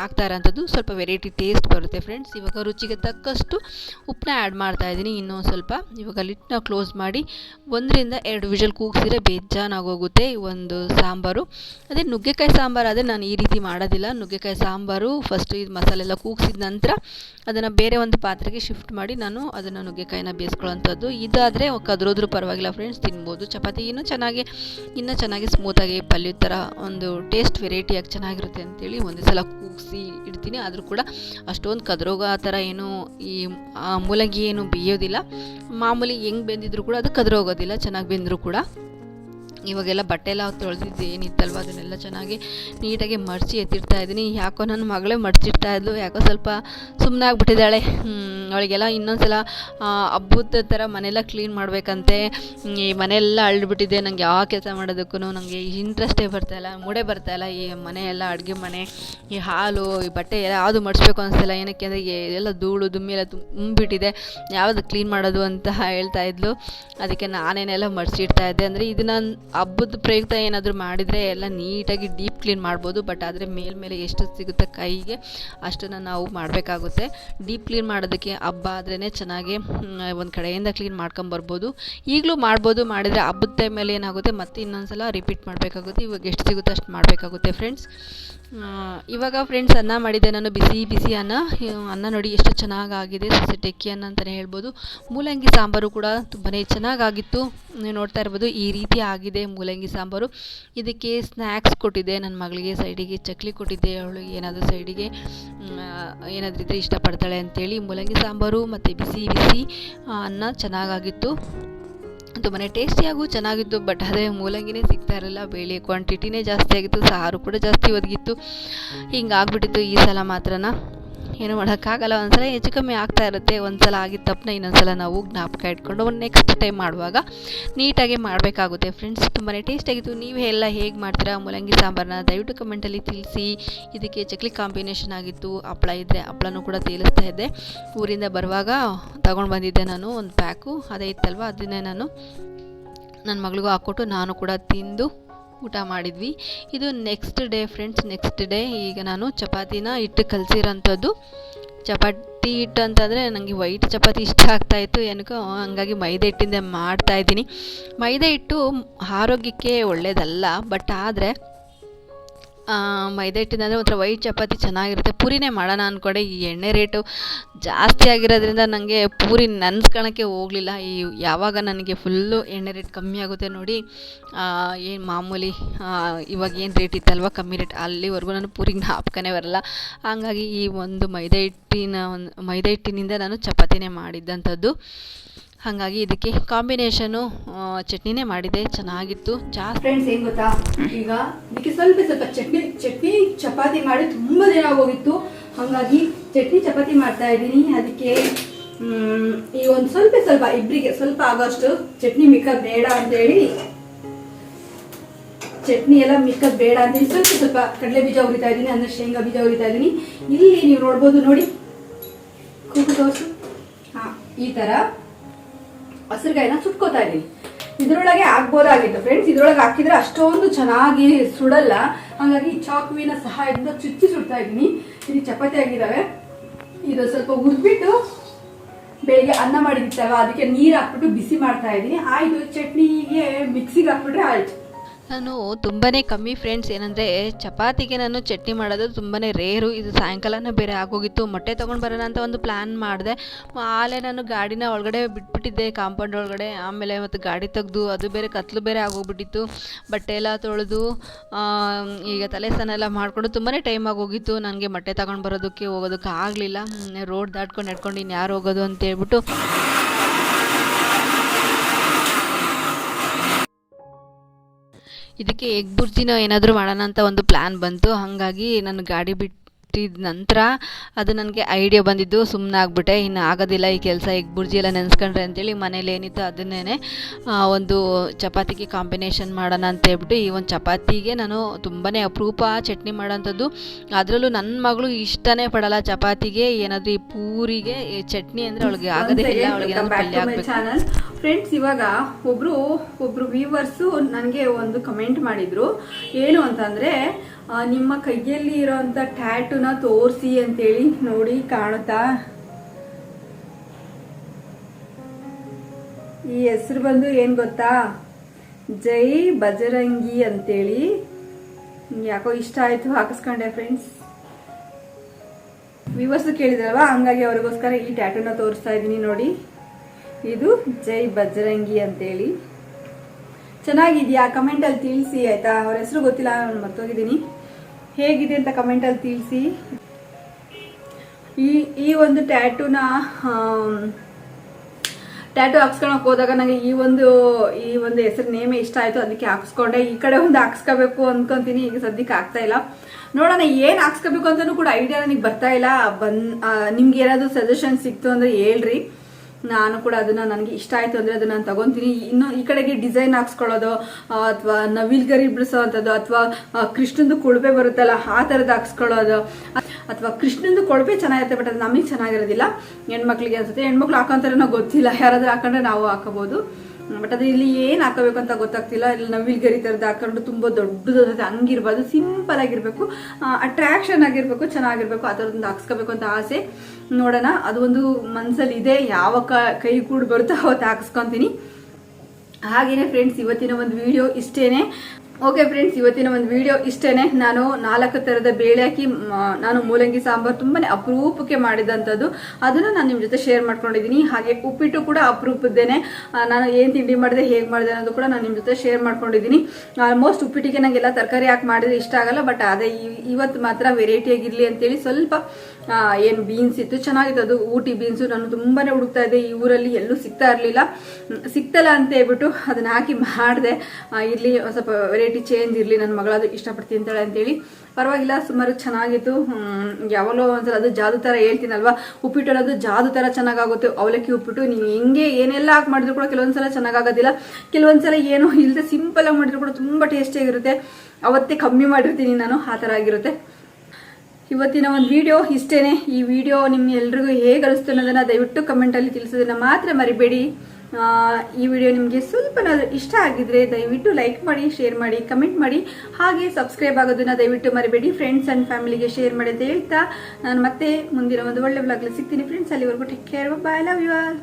ಹಾಕ್ತಾ ಇರೋಂಥದ್ದು. ಸ್ವಲ್ಪ ವೆರೈಟಿ ಟೇಸ್ಟ್ ಬರುತ್ತೆ ಫ್ರೆಂಡ್ಸ್ ಇವಾಗ ರುಚಿಗೆ ತಕ್ಕಷ್ಟು ಉಪ್ಪನ್ನ ಆ್ಯಡ್ ಮಾಡ್ತಾ ಇದ್ದೀನಿ. ಇನ್ನೂ ಸ್ವಲ್ಪ. ಇವಾಗ ಲಿಟ್ನ ಕ್ಲೋಸ್ ಮಾಡಿ ಒಂದರಿಂದ ಎರಡು ವಿಷಲ್ ಕೂಗಿಸಿದ್ರೆ ಬೇಜಾನಾಗೋಗುತ್ತೆ. ಒಂದು ಸಾಂಬಾರು. ಅದೇ ನುಗ್ಗೆಕಾಯಿ ಸಾಂಬಾರು ಆದರೆ ನಾನು ಈ ರೀತಿ ಮಾಡೋದಿಲ್ಲ. ನುಗ್ಗೆಕಾಯಿ ಸಾಂಬಾರು ಫಸ್ಟ್ ಇದು ಮಸಾಲೆ ಎಲ್ಲ ಕೂಗಿಸಿದ ನಂತರ ಅದನ್ನು ಬೇರೆ ಒಂದು ಪಾತ್ರೆಗೆ ಶಿಫ್ಟ್ ಮಾಡಿ ನಾನು ಅದನ್ನು ನುಗ್ಗೆಕಾಯಿನ ಬೇಯಿಸ್ಕೊಳ್ಳೋಂಥದ್ದು ಇದಾದರೆ ಕದ್ರೋದ್ರೂ ಪರವಾಗಿಲ್ಲ ಫ್ರೆಂಡ್ಸ್ ತಿನ್ಬೋದು. ಚಪಾತಿ ಇನ್ನೂ ಚೆನ್ನಾಗಿ ಇನ್ನೂ ಚೆನ್ನಾಗಿ ಸ್ಮೂತಾಗಿ ಪಲ್ಯದ ಥರ ಒಂದು ಟೇಸ್ಟ್ ವೆರೈಟಿಯಾಗಿ ಚೆನ್ನಾಗಿರುತ್ತೆ ಅಂತೇಳಿ ಒಂದೇ ಸಲ ಕೂಗಿಸಿ ಇಡ್ತೀನಿ. ಆದರೂ ಕೂಡ ಅಷ್ಟೊಂದು ಕದ್ರೋಗ ಆ ಥರ ಏನು ಈ ಮೂಲಂಗಿ ಏನು ಬೇಯೋದಿಲ್ಲ. ಮಾಮೂಲಿ ಹೆಂಗೆ ಬೆಂದಿದ್ರು ಕೂಡ ಅದು ಕದ್ರೋಗೋದಿಲ್ಲ, ಚೆನ್ನಾಗಿ ಬೆಂದರೂ ಕೂಡ. ಇವಾಗೆಲ್ಲ ಬಟ್ಟೆ ಎಲ್ಲ ತೊಳೆದಿದ್ದು, ಏನಿತ್ತಲ್ವ ಅದನ್ನೆಲ್ಲ ಚೆನ್ನಾಗಿ ನೀಟಾಗಿ ಮಡಚಿ ಎತ್ತಿಡ್ತಾ ಇದ್ದೀನಿ. ಯಾಕೋ ನನ್ನ ಮಗಳೇ ಮಡಚಿಡ್ತಾ ಇದ್ಲು, ಯಾಕೋ ಸ್ವಲ್ಪ ಸುಮ್ಮನೆ ಆಗ್ಬಿಟ್ಟಿದ್ದಾಳೆ ಅವಳಿಗೆಲ್ಲ ಇನ್ನೊಂದ್ಸಲ ಹಬ್ಬದ ಥರ ಮನೆಯೆಲ್ಲ ಕ್ಲೀನ್ ಮಾಡಬೇಕಂತೆ. ಈ ಮನೆಯೆಲ್ಲ ಅಳ್ಬಿಟ್ಟಿದೆ ನನಗೆ ಯಾವ ಕೆಲಸ ಮಾಡೋದಕ್ಕೂ ನನಗೆ ಇಂಟ್ರೆಸ್ಟೇ ಬರ್ತಾಯಿಲ್ಲ ಮೂಡೇ ಬರ್ತಾಯಿಲ್ಲ ಈ ಮನೆ ಎಲ್ಲ ಅಡುಗೆ ಮನೆ, ಈ ಹಾಲು, ಈ ಬಟ್ಟೆ ಎಲ್ಲ ಯಾವುದು ಮಡಿಸ್ಬೇಕು ಅನಿಸ್ತಿಲ್ಲ ಏನಕ್ಕೆ ಅಂದರೆ ಎಲ್ಲ ಧೂಳು ದುಮ್ಮಿ ಎಲ್ಲ ತುಂಬಿಬಿಟ್ಟಿದೆ. ಯಾವುದು ಕ್ಲೀನ್ ಮಾಡೋದು ಅಂತ ಹೇಳ್ತಾ ಇದ್ಲು. ಅದಕ್ಕೆ ನಾನೇನೆಲ್ಲ ಮಡಿಸಿಡ್ತಾ ಇದ್ದೆ. ಅಂದರೆ ಇದನ್ನ ಹಬ್ಬದ ಪ್ರಯುಕ್ತ ಏನಾದರೂ ಮಾಡಿದರೆ ಎಲ್ಲ ನೀಟಾಗಿ ಡೀಪ್ ಕ್ಲೀನ್ ಮಾಡ್ಬೋದು ಬಟ್ ಆದರೆ ಮೇಲ್ಮೇಲೆ ಎಷ್ಟು ಸಿಗುತ್ತೆ ಕೈಗೆ, ಅಷ್ಟನ್ನು ನಾವು ಮಾಡಬೇಕಾಗುತ್ತೆ. ಡೀಪ್ ಕ್ಲೀನ್ ಮಾಡೋದಕ್ಕೆ ಹಬ್ಬ ಆದ್ರೇ ಚೆನ್ನಾಗಿ ಒಂದು ಕಡೆಯಿಂದ ಕ್ಲೀನ್ ಮಾಡ್ಕೊಂಬರ್ಬೋದು ಈಗಲೂ ಮಾಡ್ಬೋದು, ಮಾಡಿದರೆ ಹಬ್ಬದ ಟೈಮಲ್ಲಿ ಏನಾಗುತ್ತೆ, ಮತ್ತೆ ಇನ್ನೊಂದ್ಸಲ ರಿಪೀಟ್ ಮಾಡಬೇಕಾಗುತ್ತೆ. ಇವಾಗ ಎಷ್ಟು ಸಿಗುತ್ತೋ ಅಷ್ಟು ಮಾಡಬೇಕಾಗುತ್ತೆ ಫ್ರೆಂಡ್ಸ್ ಇವಾಗ ಫ್ರೆಂಡ್ಸ್ ಅನ್ನ ಮಾಡಿದ್ದೆ ನಾನು ಬಿಸಿ ಬಿಸಿ ಅನ್ನ. ಅನ್ನ ನೋಡಿ ಎಷ್ಟು ಚೆನ್ನಾಗಾಗಿದೆ, ಸಸಿ ಟೆಕ್ಕಿ ಅನ್ನ ಅಂತಲೇ ಹೇಳ್ಬೋದು. ಮೂಲಂಗಿ ಸಾಂಬಾರು ಕೂಡ ತುಂಬಾ ಚೆನ್ನಾಗಾಗಿತ್ತು. ನೀವು ನೋಡ್ತಾ ಇರ್ಬೋದು, ಈ ರೀತಿ ಆಗಿದೆ ಮೂಲಂಗಿ ಸಾಂಬಾರು. ಇದಕ್ಕೆ ಸ್ನ್ಯಾಕ್ಸ್ ಕೊಟ್ಟಿದೆ ನನ್ನ ಮಗಳಿಗೆ ಸೈಡಿಗೆ ಚಕ್ಲಿ ಕೊಟ್ಟಿದ್ದೆ ಅವಳು ಏನಾದರೂ ಸೈಡಿಗೆ ಏನಾದರೂ ಇದ್ದರೆ ಇಷ್ಟಪಡ್ತಾಳೆ ಅಂತೇಳಿ ಮೂಲಂಗಿ ಸಾಂಬಾರು ಮತ್ತು ಬಿಸಿ ಬಿಸಿ ಅನ್ನ ಚೆನ್ನಾಗಾಗಿತ್ತು. ತುಂಬಾ ಟೇಸ್ಟಿಯಾಗೂ ಚೆನ್ನಾಗಿತ್ತು, ಬಟ್ ಅದೇ ಮೂಲಂಗಿನೇ ಸಿಗ್ತಾ ಇರಲಿಲ್ಲ. ಬೇಳೆ ಕ್ವಾಂಟಿಟಿನೇ ಜಾಸ್ತಿ ಆಗಿತ್ತು, ಸಾರು ಕೂಡ ಜಾಸ್ತಿ ಒದಗಿತ್ತು. ಹಿಂಗಾಗ್ಬಿಟ್ಟಿತ್ತು ಈ ಸಲ ಮಾತ್ರನ. ಏನು ಮಾಡೋಕ್ಕಾಗಲ್ಲ. ಒಂದ್ಸಲ ಹೆಚ್ಚು ಕಮ್ಮಿ ಆಗ್ತಾ ಇರುತ್ತೆ. ಒಂದ್ಸಲ ಆಗಿದ್ದ ತಪ್ಪನ್ನ ಇನ್ನೊಂದ್ಸಲ ನಾವು ಜ್ಞಾಪಕ ಇಟ್ಕೊಂಡು ಒಂದು ನೆಕ್ಸ್ಟ್ ಟೈಮ್ ಮಾಡುವಾಗ ನೀಟಾಗಿ ಮಾಡಬೇಕಾಗುತ್ತೆ ಫ್ರೆಂಡ್ಸ್ ತುಂಬಾ ಟೇಸ್ಟಾಗಿತ್ತು ನೀವೇ ಎಲ್ಲ ಹೇಗೆ ಮಾಡ್ತೀರಾ? ಮೂಲಂಗಿ ಸಾಂಬಾರನ್ನ ದಯವಿಟ್ಟು ಕಮೆಂಟಲ್ಲಿ ತಿಳಿಸಿ. ಇದಕ್ಕೆ ಚಕ್ಲಿ ಕಾಂಬಿನೇಷನ್ ಆಗಿತ್ತು. ಹಪ್ಪಳ ಇದ್ದರೆ ಹಪ್ಪಳನೂ ಕೂಡ ತೇಲಿಸ್ತಾ ಇದ್ದೆ. ಊರಿಂದ ಬರುವಾಗ ತಗೊಂಡು ಬಂದಿದ್ದೆ ನಾನು ಒಂದು ಪ್ಯಾಕು ಅದೇ ಇತ್ತಲ್ವ? ಅದನ್ನೇ ನಾನು ನನ್ನ ಮಗಳಿಗೂ ಹಾಕ್ಕೊಟ್ಟು ನಾನು ಕೂಡ ತಿಂದು ಊಟ ಮಾಡಿದ್ವಿ. ಇದು next day friends next day ಈಗ ನಾನು ಚಪಾತಿನ ಹಿಟ್ಟು ಕಲಸಿರೋಂಥದ್ದು. ಚಪಾತಿ ಹಿಟ್ಟು ಅಂತಂದರೆ ನನಗೆ ವೈಟ್ ಚಪಾತಿ ಇಷ್ಟ ಆಗ್ತಾಯಿತ್ತು ಏನಕ್ಕೋ, ಹಂಗಾಗಿ ಮೈದಾ ಹಿಟ್ಟಿಂದ ಮಾಡ್ತಾ ಇದ್ದೀನಿ. ಮೈದಾ ಹಿಟ್ಟು ಆರೋಗ್ಯಕ್ಕೆ ಒಳ್ಳೆಯದಲ್ಲ ಬಟ್ ಆದರೆ ಮೈದಾ ಹಿಟ್ಟಿಂದ ಅಂದರೆ ಒಂಥರ ವೈಟ್ ಚಪಾತಿ ಚೆನ್ನಾಗಿರುತ್ತೆ. ಪೂರಿನೇ ಮಾಡೋಣ ಅಂದ್ಕೊಂಡೆ ಈ ಎಣ್ಣೆ ರೇಟು ಜಾಸ್ತಿ ಆಗಿರೋದ್ರಿಂದ ನನಗೆ ಪೂರಿ ನೆನ್ಸ್ಕೊಳಕ್ಕೆ ಹೋಗಲಿಲ್ಲ. ಈ ಯಾವಾಗ ನನಗೆ ಫುಲ್ಲು ಎಣ್ಣೆ ರೇಟ್ ಕಮ್ಮಿ ಆಗುತ್ತೆ ನೋಡಿ ಏನು ಮಾಮೂಲಿ ಇವಾಗ ಏನು ರೇಟ್ ಇತ್ತಲ್ವ ಕಮ್ಮಿ ರೇಟ್ ಅಲ್ಲಿವರೆಗೂ ನಾನು ಪೂರಿಗೆ ಜ್ಞಾಪಕನೇ ಬರಲ್ಲ. ಹಾಗಾಗಿ ಈ ಒಂದು ಮೈದಾ ಹಿಟ್ಟಿನ ಒಂದು, ಮೈದಾ ಹಿಟ್ಟಿನಿಂದ ನಾನು ಚಪಾತಿನೇ ಮಾಡಿದ್ದಂಥದ್ದು. ಹಾಗಾಗಿ ಇದಕ್ಕೆ ಕಾಂಬಿನೇಷನು ಚಟ್ನಿನೇ ಮಾಡಿದೆ. ಚೆನ್ನಾಗಿತ್ತು. ಜಾಸ್ತಿ ಫ್ರೆಂಡ್ಸ್ ಏನ್ ಗೊತ್ತಾ? ಈಗ ಇದಕ್ಕೆ ಸ್ವಲ್ಪ ಸ್ವಲ್ಪ ಚಟ್ನಿ ಚಟ್ನಿ, ಚಪಾತಿ ಮಾಡಿ ತುಂಬಾ ದಿನ ಆಗೋಗಿತ್ತು. ಹಾಗಾಗಿ ಚಟ್ನಿ, ಚಪಾತಿ ಮಾಡ್ತಾ ಇದ್ದೀನಿ. ಅದಕ್ಕೆ ಈ ಒಂದು ಸ್ವಲ್ಪ ಸ್ವಲ್ಪ ಇಬ್ಬರಿಗೆ ಸ್ವಲ್ಪ ಆಗೋಷ್ಟು ಚಟ್ನಿ ಮಿಕ್ಕದ್ ಬೇಡ ಅಂತೇಳಿ ಚಟ್ನಿ ಎಲ್ಲ ಮಿಕ್ಕದ್ ಬೇಡ ಅಂತೇಳಿ ಸ್ವಲ್ಪ ಸ್ವಲ್ಪ ಕಡಲೆ ಬೀಜ ಉರಿತಾ ಇದ್ದೀನಿ, ಅಂದ್ರೆ ಶೇಂಗಾ ಬೀಜ ಉರಿತಾ ಇದ್ದೀನಿ. ಇಲ್ಲಿ ನೀವು ನೋಡ್ಬೋದು ನೋಡಿ. ಕೂಗು ತೋರಿಸು ಹಾ, ಈ ತರ. ಹಸಿರುಗಾಯಿನ ಸುಟ್ಕೋತಾ ಇದ್ದೀನಿ. ಇದ್ರೊಳಗೆ ಆಗ್ಬೋದಾಗಿತ್ತು. ಫ್ರೆಂಡ್ಸ್ ಇದ್ರೊಳಗೆ ಹಾಕಿದ್ರೆ ಅಷ್ಟೊಂದು ಚೆನ್ನಾಗಿ ಸುಡಲ್ಲ. ಹಾಗಾಗಿ ಚಾಕುವಿನ ಸಹಾಯದಿಂದ ಚುಚ್ಚಿ ಸುಡ್ತಾ ಇದ್ದೀನಿ. ಇಲ್ಲಿ ಚಪಾತಿ ಆಗಿದ್ದಾವೆ ಇದು ಸ್ವಲ್ಪ ಹುರಿದ್ಬಿಟ್ಟು ಬೆಳಿಗ್ಗೆ ಅನ್ನ ಮಾಡಿದ್ದಾವ ಅದಕ್ಕೆ ನೀರು ಹಾಕ್ಬಿಟ್ಟು ಬಿಸಿ ಮಾಡ್ತಾ ಇದ್ದೀನಿ. ಆಯ್ತು, ಚಟ್ನಿಗೆ ಮಿಕ್ಸಿಗೆ ಹಾಕ್ಬಿಟ್ರೆ ಆಯ್ತು. ನಾನು ತುಂಬಾ ಕಮ್ಮಿ ಫ್ರೆಂಡ್ಸ್ ಏನಂದರೆ ಚಪಾತಿಗೆ ನಾನು ಚಟ್ನಿ ಮಾಡೋದು ತುಂಬಾ ರೇರು ಇದು ಸಾಯಂಕಾಲನೇ ಬೇರೆ ಆಗೋಗಿತ್ತು. ಮೊಟ್ಟೆ ತೊಗೊಂಡು ಬರೋಣ ಅಂತ ಒಂದು ಪ್ಲ್ಯಾನ್ ಮಾಡಿದೆ. ಆಲೆ ನಾನು ಗಾಡಿನ ಒಳಗಡೆ ಬಿಟ್ಬಿಟ್ಟಿದ್ದೆ ಕಾಂಪೌಂಡ್ ಒಳಗಡೆ. ಆಮೇಲೆ ಮತ್ತು ಗಾಡಿ ತೆಗೆದು, ಅದು ಬೇರೆ ಕತ್ಲು ಬೇರೆ ಆಗೋಗ್ಬಿಟ್ಟಿತ್ತು. ಬಟ್ಟೆ ಎಲ್ಲ ತೊಳೆದು ಈಗ ತಲೆ ಸ್ನಾನ ಎಲ್ಲ ಮಾಡಿಕೊಂಡು ತುಂಬಾ ಟೈಮ್ ಆಗೋಗಿತ್ತು. ನನಗೆ ಮೊಟ್ಟೆ ತಗೊಂಡು ಬರೋದಕ್ಕೆ ಹೋಗೋದಕ್ಕೆ ಆಗಲಿಲ್ಲ. ರೋಡ್ ದಾಟ್ಕೊಂಡು ನಡ್ಕೊಂಡು ಇನ್ನು ಯಾರು ಹೋಗೋದು ಅಂತ ಇದಕ್ಕೆ ಎಗ್ ಬುರ್ಜಿನ ಏನಾದರೂ ಮಾಡೋಣ ಅಂತ ಒಂದು ಪ್ಲ್ಯಾನ್ ಬಂತು. ಹಾಗಾಗಿ ನಾನು ಗಾಡಿ ಬಿಟ್ಟಿದ ನಂತರ ಅದು ನನಗೆ ಐಡಿಯಾ ಬಂದಿದ್ದು ಸುಮ್ಮನೆ ಆಗ್ಬಿಟ್ಟೆ ಇನ್ನು ಆಗೋದಿಲ್ಲ ಈ ಕೆಲಸ. ಈಗ ಬುರ್ಜಿ ಎಲ್ಲ ನೆನೆಸ್ಕೊಂಡ್ರೆ ಅಂತೇಳಿ ಮನೇಲಿ ಏನಿತ್ತು ಅದನ್ನೇ ಒಂದು ಚಪಾತಿಗೆ ಕಾಂಬಿನೇಷನ್ ಮಾಡೋಣ ಅಂತ ಹೇಳ್ಬಿಟ್ಟು ಈ ಒಂದು ಚಪಾತಿಗೆ ನಾನು ತುಂಬಾ ಅಪರೂಪ ಚಟ್ನಿ ಮಾಡೋಂಥದ್ದು. ಅದರಲ್ಲೂ ನನ್ನ ಮಗಳು ಇಷ್ಟನೇ ಪಡಲ್ಲ ಚಪಾತಿಗೆ. ಏನಾದರೂ ಈ ಪೂರಿಗೆ ಚಟ್ನಿ ಅಂದರೆ ಅವಳಿಗೆ ಆಗೋದೇ ಇಲ್ಲ ಅವಳಿಗೆ ಪಲ್ಯ ಆಗಬೇಕು. ಫ್ರೆಂಡ್ಸ್ ಇವಾಗ ಒಬ್ಬರು ಒಬ್ಬರು ವ್ಯೂವರ್ಸು ನನಗೆ ಒಂದು ಕಮೆಂಟ್ ಮಾಡಿದರು. ಏನು ಅಂತಂದ್ರೆ ನಿಮ್ಮ ಕೈಯಲ್ಲಿ ಇರೋಂಥ ಟ್ಯಾಟುನ ತೋರಿಸಿ ಅಂತೇಳಿ ನೋಡಿ ಕಾಣುತ್ತಾ? ಈ ಹೆಸರು ಬಂದು ಏನು ಗೊತ್ತಾ? ಜೈ ಬಜರಂಗಿ ಅಂತೇಳಿ. ಯಾಕೋ ಇಷ್ಟ ಆಯ್ತು, ಹಾಕಿಸ್ಕೊಂಡೆ ಫ್ರೆಂಡ್ಸ್ ವಿವರ್ಸ್ ಕೇಳಿದ್ರಲ್ವಾ? ಹಂಗಾಗಿ ಅವ್ರಿಗೋಸ್ಕರ ಈ ಟ್ಯಾಟೂನ ತೋರಿಸ್ತಾ ಇದ್ದೀನಿ ನೋಡಿ. ಇದು ಜೈ ಬಜರಂಗಿ ಅಂತೇಳಿ. ಚೆನ್ನಾಗಿದ್ಯಾ? ಕಮೆಂಟಲ್ಲಿ ತಿಳಿಸಿ, ಆಯಿತಾ? ಅವ್ರ ಹೆಸರು ಗೊತ್ತಿಲ್ಲ, ನಾನು ಮರ್ತೋಗಿದ್ದೀನಿ. ಹೇಗಿದೆ ಅಂತ ಕಮೆಂಟಲ್ಲಿ ತಿಳಿಸಿ. ಈ ಈ ಒಂದು ಟ್ಯಾಟೂನ ಟ್ಯಾಟೂ ಹಾಕ್ಸ್ಕೊಳಕ್ ಹೋದಾಗ ನನಗೆ ಈ ಒಂದು ಈ ಒಂದು ಹೆಸರು ನೇಮೇ ಇಷ್ಟ ಆಯಿತು. ಅದಕ್ಕೆ ಹಾಕ್ಸ್ಕೊಂಡೆ. ಈ ಕಡೆ ಒಂದು ಹಾಕ್ಸ್ಕೋಬೇಕು ಅನ್ಕೊಂತೀನಿ. ಈಗ ಸದ್ಯಕ್ಕೆ ಆಗ್ತಾ ಇಲ್ಲ. ನೋಡೋಣ ಏನು ಹಾಕ್ಸ್ಕೋಬೇಕು ಅಂತಲೂ ಕೂಡ ಐಡಿಯಾ ನನಗೆ ಬರ್ತಾ ಇಲ್ಲ. ಬನ್ ನಿಮ್ಗೆ ಏನಾದರೂ ಸಜೆಷನ್ ಸಿಕ್ತು ಅಂದರೆ ಹೇಳ್ರಿ. ನಾನು ಕೂಡ ಅದನ್ನ ನನಗೆ ಇಷ್ಟ ಆಯ್ತು ಅಂದ್ರೆ ಅದನ್ನ ನಾನು ತಗೊಂತೀನಿ. ಇನ್ನು ಈ ಕಡೆಗೆ ಡಿಸೈನ್ ಹಾಕ್ಸ್ಕೊಳ್ಳೋದು ಅಥವಾ ನವಿಲ್ಗರಿ ಬಿಡಿಸೋವಂಥದ್ದು, ಅಥವಾ ಕೃಷ್ಣಂದು ಕೊಳವೆ ಬರುತ್ತಲ್ಲ, ಆ ಥರದ್ದು ಹಾಕ್ಸ್ಕೊಳ್ಳೋದು. ಅಥವಾ ಕೃಷ್ಣಂದು ಕೊಳವೆ ಚೆನ್ನಾಗಿರುತ್ತೆ, ಬಟ್ ಅದು ನಮಗೆ ಚೆನ್ನಾಗಿರೋದಿಲ್ಲ. ಹೆಣ್ಮಕ್ಳಿಗೆ ಅನ್ಸುತ್ತೆ. ಹೆಣ್ಮಕ್ಳು ಹಾಕೊಂತಾರೇನೋ ಗೊತ್ತಿಲ್ಲ. ಯಾರಾದ್ರೂ ಹಾಕೊಂಡ್ರೆ ನಾವು ಹಾಕೋಬಹುದು ಬಟ್ ಅದು ಇಲ್ಲಿ ಏನ್ ಹಾಕೋಬೇಕು ಅಂತ ಗೊತ್ತಾಗ್ತಿಲ್ಲ. ಇಲ್ಲಿ ನವಿಲ್ ಗರಿ ತರದ ಹಾಕೊಂಡು ತುಂಬಾ ದೊಡ್ಡದಾದ ಹಂಗಿರ್ಬಾರ್ದು. ಸಿಂಪಲ್ ಆಗಿರ್ಬೇಕು. ಅಟ್ರಾಕ್ಷನ್ ಆಗಿರ್ಬೇಕು, ಚೆನ್ನಾಗಿರ್ಬೇಕು, ಆ ಥರದೊಂದು ಹಾಕ್ಸ್ಕೋಬೇಕು ಅಂತ ಆಸೆ. ನೋಡೋಣ. ಅದು ಒಂದು ಮನ್ಸಲ್ಲಿ ಇದೆ. ಯಾವ ಕ- ಕೈ ಕೂಡ ಬರುತ್ತೋ ಅವತ್ತು ಹಾಕ್ಸ್ಕೊಂತೀನಿ. ಹಾಗೇನೆ ಫ್ರೆಂಡ್ಸ್ ಇವತ್ತಿನ ಒಂದು ವಿಡಿಯೋ ಇಷ್ಟೇನೆ. ಓಕೆ ಫ್ರೆಂಡ್ಸ್ ಇವತ್ತಿನ ಒಂದು ವಿಡಿಯೋ ಇಷ್ಟೇನೆ. ನಾನು ನಾಲ್ಕು ಥರದ ಬೇಳೆ ಹಾಕಿ ನಾನು ಮೂಲಂಗಿ ಸಾಂಬಾರು ತುಂಬಾನೇ ಅಪರೂಪಕ್ಕೆ ಮಾಡಿದಂಥದ್ದು. ಅದನ್ನು ನಾನು ನಿಮ್ಮ ಜೊತೆ ಶೇರ್ ಮಾಡ್ಕೊಂಡಿದ್ದೀನಿ. ಹಾಗೆ ಉಪ್ಪಿಟ್ಟು ಕೂಡ ಅಪರೂಪದ್ದೇನೆ. ನಾನು ಏನು ತಿಂಡಿ ಮಾಡಿದೆ, ಹೇಗೆ ಮಾಡಿದೆ ಅನ್ನೋದು ಕೂಡ ನಾನು ನಿಮ್ಮ ಜೊತೆ ಶೇರ್ ಮಾಡ್ಕೊಂಡಿದ್ದೀನಿ. ಆಲ್ಮೋಸ್ಟ್ ಉಪ್ಪಿಟ್ಟಿಗೆ ನಂಗೆಲ್ಲ ತರಕಾರಿ ಹಾಕಿ ಮಾಡಿದ್ರೆ ಇಷ್ಟ ಆಗಲ್ಲ ಬಟ್ ಅದೇ ಇವ್- ಇವತ್ತು ಮಾತ್ರ ವೆರೈಟಿ ಆಗಿರಲಿ ಅಂತೇಳಿ ಸ್ವಲ್ಪ ಏನು ಬೀನ್ಸ್ ಇತ್ತು. ಚೆನ್ನಾಗಿತ್ತು ಅದು. ಊಟಿ ಬೀನ್ಸು ನಾನು ತುಂಬಾನೇ ಹುಡುಕ್ತಾ ಇದ್ದೆ. ಈ ಊರಲ್ಲಿ ಎಲ್ಲೂ ಸಿಗ್ತಾ ಇರಲಿಲ್ಲ. ಸಿಗ್ತಲ್ಲ ಅಂತ ಹೇಳ್ಬಿಟ್ಟು ಅದನ್ನ ಹಾಕಿ ಮಾಡಿದೆ. ಇರಲಿ, ಸ್ವಲ್ಪ ವೆರೈಟಿ ಚೇಂಜ್ ಇರಲಿ ನನ್ನ ಮಗಳದು ಇಷ್ಟಪಟ್ಟು ತಿಂತಾಳೆ ಅಂತೇಳಿ. ಪರವಾಗಿಲ್ಲ, ಸುಮಾರು ಚೆನ್ನಾಗಿತ್ತು. ಯಾವಾಗಲೋ ಒಂದ್ಸಲ ಅದು ಜಾದು ಥರ ಹೇಳ್ತೀನಲ್ವಾ? ಉಪ್ಪಿಟ್ಟು ಅನ್ನೋದು ಜಾದು ಥರ ಚೆನ್ನಾಗಾಗುತ್ತೆ. ಅವಲಕ್ಕಿ ಉಪ್ಪಿಟ್ಟು, ನೀವು ಹೆಂಗೆ ಏನೆಲ್ಲ ಹಾಕಿ ಮಾಡಿದ್ರು ಕೂಡ ಕೆಲವೊಂದ್ಸಲ ಚೆನ್ನಾಗಾಗೋದಿಲ್ಲ. ಕೆಲವೊಂದ್ಸಲ ಏನು ಇಲ್ಲದೆ ಸಿಂಪಲ್ ಆಗಿ ಮಾಡಿದ್ರು ಕೂಡ ತುಂಬ ಟೇಸ್ಟಿಯಾಗಿರುತ್ತೆ ಅವತ್ತೇ ಕಮ್ಮಿ ಮಾಡಿರ್ತೀನಿ ನಾನು. ಆ ಥರ ಆಗಿರುತ್ತೆ. ಇವತ್ತಿನ ಒಂದು ವಿಡಿಯೋ ಇಷ್ಟೇನೆ. ಈ ವಿಡಿಯೋ ನಿಮ್ಮ ಎಲ್ರಿಗೂ ಹೇಗೆ ಅನಿಸ್ತು ಅನ್ನೋದನ್ನ ದಯವಿಟ್ಟು ಕಮೆಂಟಲ್ಲಿ ತಿಳಿಸೋದನ್ನ ಮಾತ್ರ ಮರಿಬೇಡಿ. ಈ ವಿಡಿಯೋ ನಿಮಗೆ ಸ್ವಲ್ಪನಾದ್ರೂ ಇಷ್ಟ ಆಗಿದ್ರೆ ದಯವಿಟ್ಟು ಲೈಕ್ ಮಾಡಿ ಶೇರ್ ಮಾಡಿ ಕಮೆಂಟ್ ಮಾಡಿ. ಹಾಗೆ ಸಬ್ಸ್ಕ್ರೈಬ್ ಆಗೋದನ್ನ ದಯವಿಟ್ಟು ಮರಿಬೇಡಿ. ಫ್ರೆಂಡ್ಸ್ ಅಂಡ್ ಫ್ಯಾಮಿಲಿಗೆ ಶೇರ್ ಮಾಡಿ ಅಂತ ಹೇಳ್ತಾ, ನಾನು ಮತ್ತೆ ಮುಂದಿನ ಒಂದು ಒಳ್ಳೆ ಬ್ಲಾಗ್ಲಿ ಸಿಗ್ತೀನಿ. ಫ್ರೆಂಡ್ಸ್ ಅಲ್ಲಿವರೆಗೂ take care bye love you all